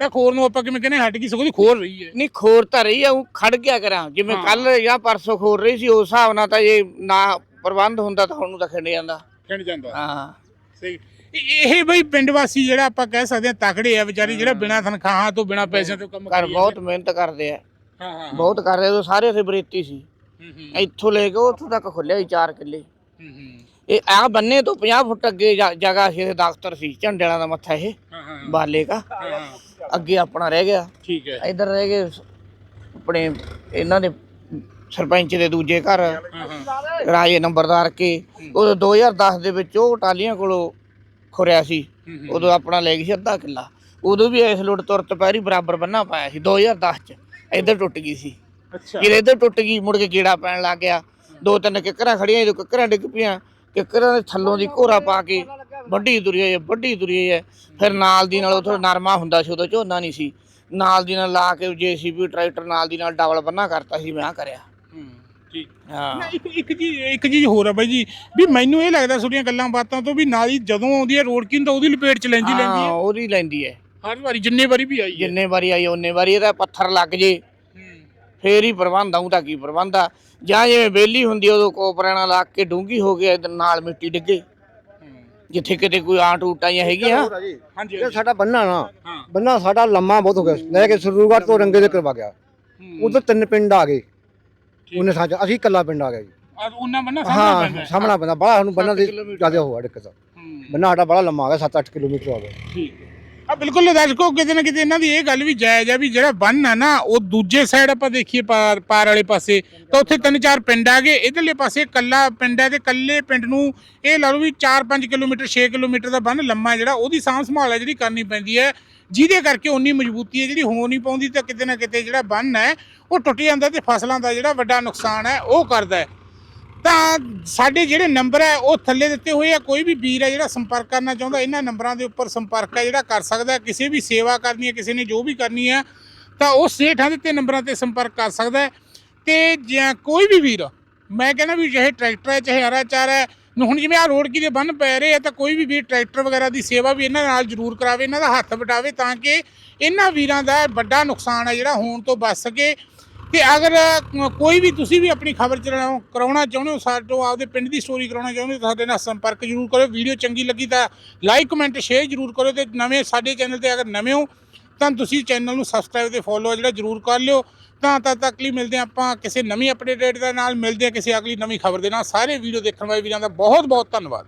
ਤਾਂ ਖੋਰ ਨੂੰ ਆਪਾਂ ਕਿਵੇਂ ਕਹਿੰਦੇ ਹਟ ਗਈ ਸਗੋਂ ਦੀ ਖੋਰ ਰਹੀ ਹੈ। ਨਹੀਂ ਖੋਰ ਤਾਂ ਰਹੀ ਆ ਉਹ ਖੜ ਗਿਆ ਕਰਾਂ। ਜਿਵੇਂ। ਕੱਲ ਜਾਂ ਪਰਸੋਂ ਖੋਰ ਰਹੀ ਸੀ ਉਸ ਹਿਸਾਬ ਨਾਲ ਤਾਂ ਇਹ ਨਾ ਪ੍ਰਬੰਧ ਹੁੰਦਾ ਤਾਂ ਹੁਣ ਨੂੰ ਤਾਂ ਖਿੰਡ ਜਾਂਦਾ। ਖਿੰਡ ਜਾਂਦਾ। ਹਾਂ। ਸਹੀ। ਇਹ ਬਈ ਪਿੰਡ ਵਾਸੀ ਜਿਹੜਾ ਆਪਾਂ ਕਹਿ ਸਕਦੇ ਆ ਤਕੜੇ ਆ ਵਿਚਾਰੇ ਜਿਹੜਾ ਬਿਨਾਂ ਤਨਖਾਹਾਂ ਤੋਂ ਬਿਨਾਂ ਪੈਸਿਆਂ ਤੋਂ ਕੰਮ ਕਰੀ ਬਹੁਤ ਮਿਹਨਤ ਕਰਦੇ ਆ। ਹਾਂ ਹਾਂ ਬਹੁਤ ਕਰਦੇ ਉਹ ਸਾਰੇ ਉੱਥੇ ਬਰੇਤੀ ਸੀ। ਹੂੰ, ਹੂੰ, ਇੱਥੋਂ ਲੈ ਕੇ ਉੱਥੋਂ ਤੱਕ ਖੁੱਲਿਆ ਸੀ 4 ਕਿੱਲੇ। ਹੂੰ, ਹੂੰ। ਇਹ ਆ ਬੰਨੇ ਤੋਂ 50 ਫੁੱਟ ਅੱਗੇ ਜਗ੍ਹਾ ਸੀ ਇਹ ਦਫ਼ਤਰ ਸੀ ਝੰਡੇ ਵਾਲਾ ਦਾ ਮੱਥਾ ਇਹ ਹਾਂ ਹਾਂ ਬਾਲੇ ਹਾਂ, ਹਾਂ। ਅੱਗੇ ਆਪਣਾ ਰਹਿ ਗਿਆ। ਠੀਕ ਹੈ। ਇੱਧਰ ਰਹਿ ਗਏ ਆਪਣੇ ਇਹਨਾਂ ਦੇ ਸਰਪੰਚ ਦੇ ਦੂਜੇ ਘਰ। ਹਾਂ ਹਾਂ। ਰਾਜੇ ਨੰਬਰਦਾਰ ਕੇ। ਉਦੋਂ 2010 ਦੇ ਵਿੱਚ ਉਹ ਟਾਲੀਆਂ ਕੋਲੋਂ ਖੁਰਿਆ ਸੀ। ਉਦੋਂ ਆਪਣਾ ਲੈ ਗਈ ਸੀ ਅੱਧਾ ਕਿੱਲਾ। ਉਦੋਂ ਵੀ ਇਸ ਲੁੱਟ ਤੁਰਤ ਪੈਰੀ ਬਰਾਬਰ ਬੰਨਾ ਪਾਇਆ ਸੀ 2010 ਚ। ਇੱਧਰ ਟੁੱਟ ਗਈ ਸੀ। ਅੱਛਾ। ਜਦੋਂ ਇੱਧਰ ਟੁੱਟ ਗਈ ਮੁੜ ਕੇ ਕੀੜਾ ਪੈਣ ਲੱਗ ਗਿਆ। ਦੋ ਤਿੰਨ ਕਿੱਕਰਾਂ ਖੜੀਆਂ ਜਦੋਂ ਕਿੱਕਰਾਂ ਡਿੱਗ ਪਈਆਂ ਕਿੱਕਰਾਂ ਦੇ ਥੱਲੋਂ ਦੀ ਘੋਰਾ ਪਾ ਕੇ ਵੱਡੀ ਦੁਰੀਆ ਹੈ ਵੱਡੀ ਦੁਰੀਆ ਹੈ। ਫਿਰ ਨਾਲ ਦੀ ਨਾਲ ਉਥੋਂ ਨਰਮਾ ਹੁੰਦਾ ਸੀ ਉਦੋਂ ਝੋਨਾ ਨਹੀਂ ਸੀ। ਨਾਲ ਦੀ ਨਾਲ ਲਾ ਕੇ ਜੀਸੀਬੀ ਟਰੈਕਟਰ ਨਾਲ ਦੀ ਨਾਲ ਡਬਲ ਬੰਨਾ ਕਰਤਾ ਸੀ ਮੈਂ ਕਰਿਆ। ਹਾਂ। ਨਾ ਇੱਕ ਇੱਕ ਚੀਜ਼ ਇੱਕ ਚੀਜ਼ ਹੋਰ ਆ ਬਾਈ ਜੀ ਵੀ ਮੈਨੂੰ ਇਹ ਲੱਗਦਾ ਤੁਹਾਡੀਆਂ ਗੱਲਾਂ ਬਾਤਾਂ ਤੋਂ ਵੀ ਨਾਲੀ ਜਦੋਂ ਆਉਂਦੀ ਹੈ ਰੋਡ ਕਿੰਨ ਤਾਂ ਉਹਦੀ ਲਪੇਟ ਚ ਲੈਂਦੀ ਲੈਂਦੀ ਹਾਂ। ਹੈ ਉਹਦੀ ਲੈਂਦੀ ਹੈ। ਹਰ ਵਾਰੀ ਜਿੰਨੇ ਵਾਰੀ ਵੀ ਆਈ ਹੈ। ਜਿੰਨੇ ਵਾਰੀ ਆਈ ਉਹਨੇ ਵਾਰੀ ਇਹਦਾ ਪੱਥਰ ਲੱਗ ਜੇ। ਹੂੰ, ਫੇਰ ਹੀ ਪ੍ਰਬੰਧ ਆਉਂ ਤਾਂ ਕੀ ਪ੍ਰਬੰਧ ਆ। ਜਾਂ ਜਿਵੇਂ ਬੇਲੀ ਹੁੰਦੀ ਆ, ਉਦੋਂ ਕੋਪਰਾਣਾ ਲਾ ਕੇ ਡੂੰਗੀ ਹੋ ਗਿਆ ਇਹਦੇ ਨਾਲ ਮਿੱਟੀ ਡਿੱਗੇ। ਜਿੱਥੇ ਕਿਤੇ ਕੋਈ ਆਂਟ ਊਟਾਂ ਜਾਂ ਹੈਗੀਆਂ। ਹਾਂਜੀ ਇਹ ਸਾਡਾ ਬੰਨਾ ਨਾ ਹਾਂ। ਬੰਨਾ ਸਾਡਾ ਲੰਮਾ ਬਹੁਤ ਹੋ ਗਿਆ। ਲੈ ਕੇ ਸਰੂਗੜ ਤੋਂ ਰੰਗੇ ਦੇ ਕਰਵਾ ਗਿਆ। ਹੂੰ। ਉਧਰ ਤਿੰਨ ਪਿੰਡ ਆ ਗਏ। ਉਹਨੇ ਸਾਜ ਅਸੀਂ ਇਕੱਲਾ ਪਿੰਡ ਆ ਗਿਆ ਜੀ। ਆ ਉਹਨਾਂ ਬੰਨਾ ਸਾਹਮਣਾ ਪੈਂਦਾ ਹਾਂ ਹੈ। ਸਾਹਮਣਾ ਬੰਦਾ ਬੜਾ ਸਾਨੂੰ ਬੰਨਾ ਦੇ। ਜ਼ਿਆਦਾ ਹੋਇਆ ਦਿੱਕਤ। ਹੂੰ, ਬੰਨਾ ਸਾਡਾ ਬੜਾ ਲੰਮਾ ਆ ਗਿਆ 7-8 ਕਿਲੋਮੀਟਰ ਆ ਗਿਆ। ਠੀਕ ਹੈ। ਆ ਬਿਲਕੁਲ ਦਰਸ਼ਕੋ ਕਿਤੇ ਨਾ ਕਿਤੇ ਇਹਨਾਂ ਦੀ ਇਹ ਗੱਲ ਵੀ ਜਾਇਜ਼ ਆ ਵੀ ਜਿਹੜਾ ਬੰਨ ਆ ਨਾ ਉਹ ਦੂਜੇ ਸਾਈਡ ਆਪਾਂ ਦੇਖੀਏ ਪਾਰ ਪਾਰ ਵਾਲੇ ਪਾਸੇ। ਤਾਂ ਉੱਥੇ ਤਿੰਨ ਚਾਰ ਪਿੰਡ ਆ ਗਏ। ਇਧਰਲੇ ਪਾਸੇ ਕੱਲਾ ਪਿੰਡ ਹੈ ਤੇ ਕੱਲੇ ਪਿੰਡ ਨੂੰ ਇਹ ਲਾ ਲਓ ਵੀ 4-5 ਕਿਲੋਮੀਟਰ 6 ਕਿਲੋਮੀਟਰ ਦਾ ਬੰਨ ਲੰਮਾ ਜਿਹੜਾ ਉਹਦੀ ਸਾਂਭ ਸੰਭਾਲ ਹੈ ਜਿਹੜੀ ਕਰਨੀ ਪੈਂਦੀ ਹੈ। ਜਿਹਦੇ ਕਰਕੇ ਉਨੀ ਮਜ਼ਬੂਤੀ ਹੈ, ਜਿਹੜੀ ਹੋ ਨਹੀਂ ਪਾਉਂਦੀ ਤਾਂ ਕਿਤੇ ਨਾ ਕਿਤੇ ਜਿਹੜਾ ਬੰਨ ਹੈ, ਉਹ ਟੁੱਟ ਜਾਂਦਾ ਤੇ ਫਸਲਾਂ ਦਾ ਜਿਹੜਾ ਵੱਡਾ ਨੁਕਸਾਨ ਹੈ, ਉਹ ਕਰਦਾ ਹੈ। ਤਾਂ ਸਾਡੇ ਜਿਹੜੇ ਨੰਬਰ ਹੈ, ਉਹ ਥੱਲੇ ਦਿੱਤੇ ਹੋਏ ਆ, ਕੋਈ ਵੀ ਵੀਰ ਹੈ ਜਿਹੜਾ ਸੰਪਰਕ ਕਰਨਾ ਚਾਹੁੰਦਾ, ਇਹਨਾਂ ਨੰਬਰਾਂ ਦੇ ਉੱਪਰ ਸੰਪਰਕ ਹੈ ਜਿਹੜਾ ਕਰ ਸਕਦਾ ਕਿਸੇ ਵੀ ਸੇਵਾ ਕਰਨੀ ਹੈ, ਕਿਸੇ ਨੇ ਜੋ ਵੀ ਕਰਨੀ ਹੈ, ਤਾਂ ਉਹ ਸੇਠਾਂ ਦਿੱਤੇ ਨੰਬਰਾਂ ਤੇ ਸੰਪਰਕ ਕਰ ਸਕਦਾ ਹੈ। ਤੇ ਜਾਂ ਕੋਈ ਵੀ ਵੀਰ, ਮੈਂ ਕਹਿੰਦਾ ਵੀ ਚਾਹੇ ਟਰੈਕਟਰ ਹੈ, ਚਾਹੇ ਹਰਾ ਚਾਰਾ ਹੈ ਹੁਣ ਜਿਵੇਂ ਆ ਰੋਡ ਕੀ ਦੇ ਬੰਨ ਪੈ ਰਹੇ ਆ ਤਾਂ ਕੋਈ ਵੀ ਵੀਰ ਟਰੈਕਟਰ ਵਗੈਰਾ ਦੀ ਸੇਵਾ ਵੀ ਇਹਨਾਂ ਨਾਲ ਜ਼ਰੂਰ ਕਰਾਵੇ, ਇਹਨਾਂ ਦਾ ਹੱਥ ਵਟਾਵੇ ਤਾਂ ਕਿ ਇਹਨਾਂ ਵੀਰਾਂ ਦਾ ਵੱਡਾ ਨੁਕਸਾਨ ਹੈ ਜਿਹੜਾ ਹੋਣ ਤੋਂ ਬਚ ਸਕੇ। ਤੇ ਅਗਰ ਕੋਈ ਵੀ ਤੁਸੀਂ ਵੀ ਆਪਣੀ ਖਬਰ ਚਲਾਉ, ਕਰਾਉਣਾ ਚਾਹੁੰਦੇ ਹੋ, ਸਾਡੇ ਆਪਦੇ ਪਿੰਡ ਦੀ ਸਟੋਰੀ ਕਰਾਉਣਾ ਚਾਹੁੰਦੇ ਹੋ, ਤਾਂ ਸਾਡੇ ਨਾਲ ਸੰਪਰਕ ਜ਼ਰੂਰ ਕਰੋ। ਵੀਡੀਓ ਚੰਗੀ ਲੱਗੀ ਤਾਂ ਲਾਈਕ ਕਮੈਂਟ ਸ਼ੇਅਰ ਜ਼ਰੂਰ ਕਰੋ ਤੇ ਨਵੇਂ ਸਾਡੇ ਚੈਨਲ ਤੇ ਅਗਰ ਨਵੇਂ ਹੋ, ਤਾਂ ਤੁਸੀਂ ਚੈਨਲ ਨੂੰ ਸਬਸਕ੍ਰਾਈਬ ਤੇ ਫੋਲੋ ਜਿਹੜਾ ਜ਼ਰੂਰ ਕਰ ਲਿਓ। ਤਾਂ ਤਦ ਤੱਕ ਲਈ ਮਿਲਦੇ ਹਾਂ ਆਪਾਂ, ਕਿਸੇ ਨਵੀਂ ਅਪਡੇਟ ਦੇ ਨਾਲ ਮਿਲਦੇ ਹਾਂ ਕਿਸੇ ਅਗਲੀ ਨਵੀਂ ਖਬਰ ਦੇ ਨਾਲ। ਸਾਰੇ ਵੀਡੀਓ ਦੇਖਣ ਵਾਲੇ ਵੀਰਾਂ ਦਾ ਬਹੁਤ ਬਹੁਤ ਧੰਨਵਾਦ।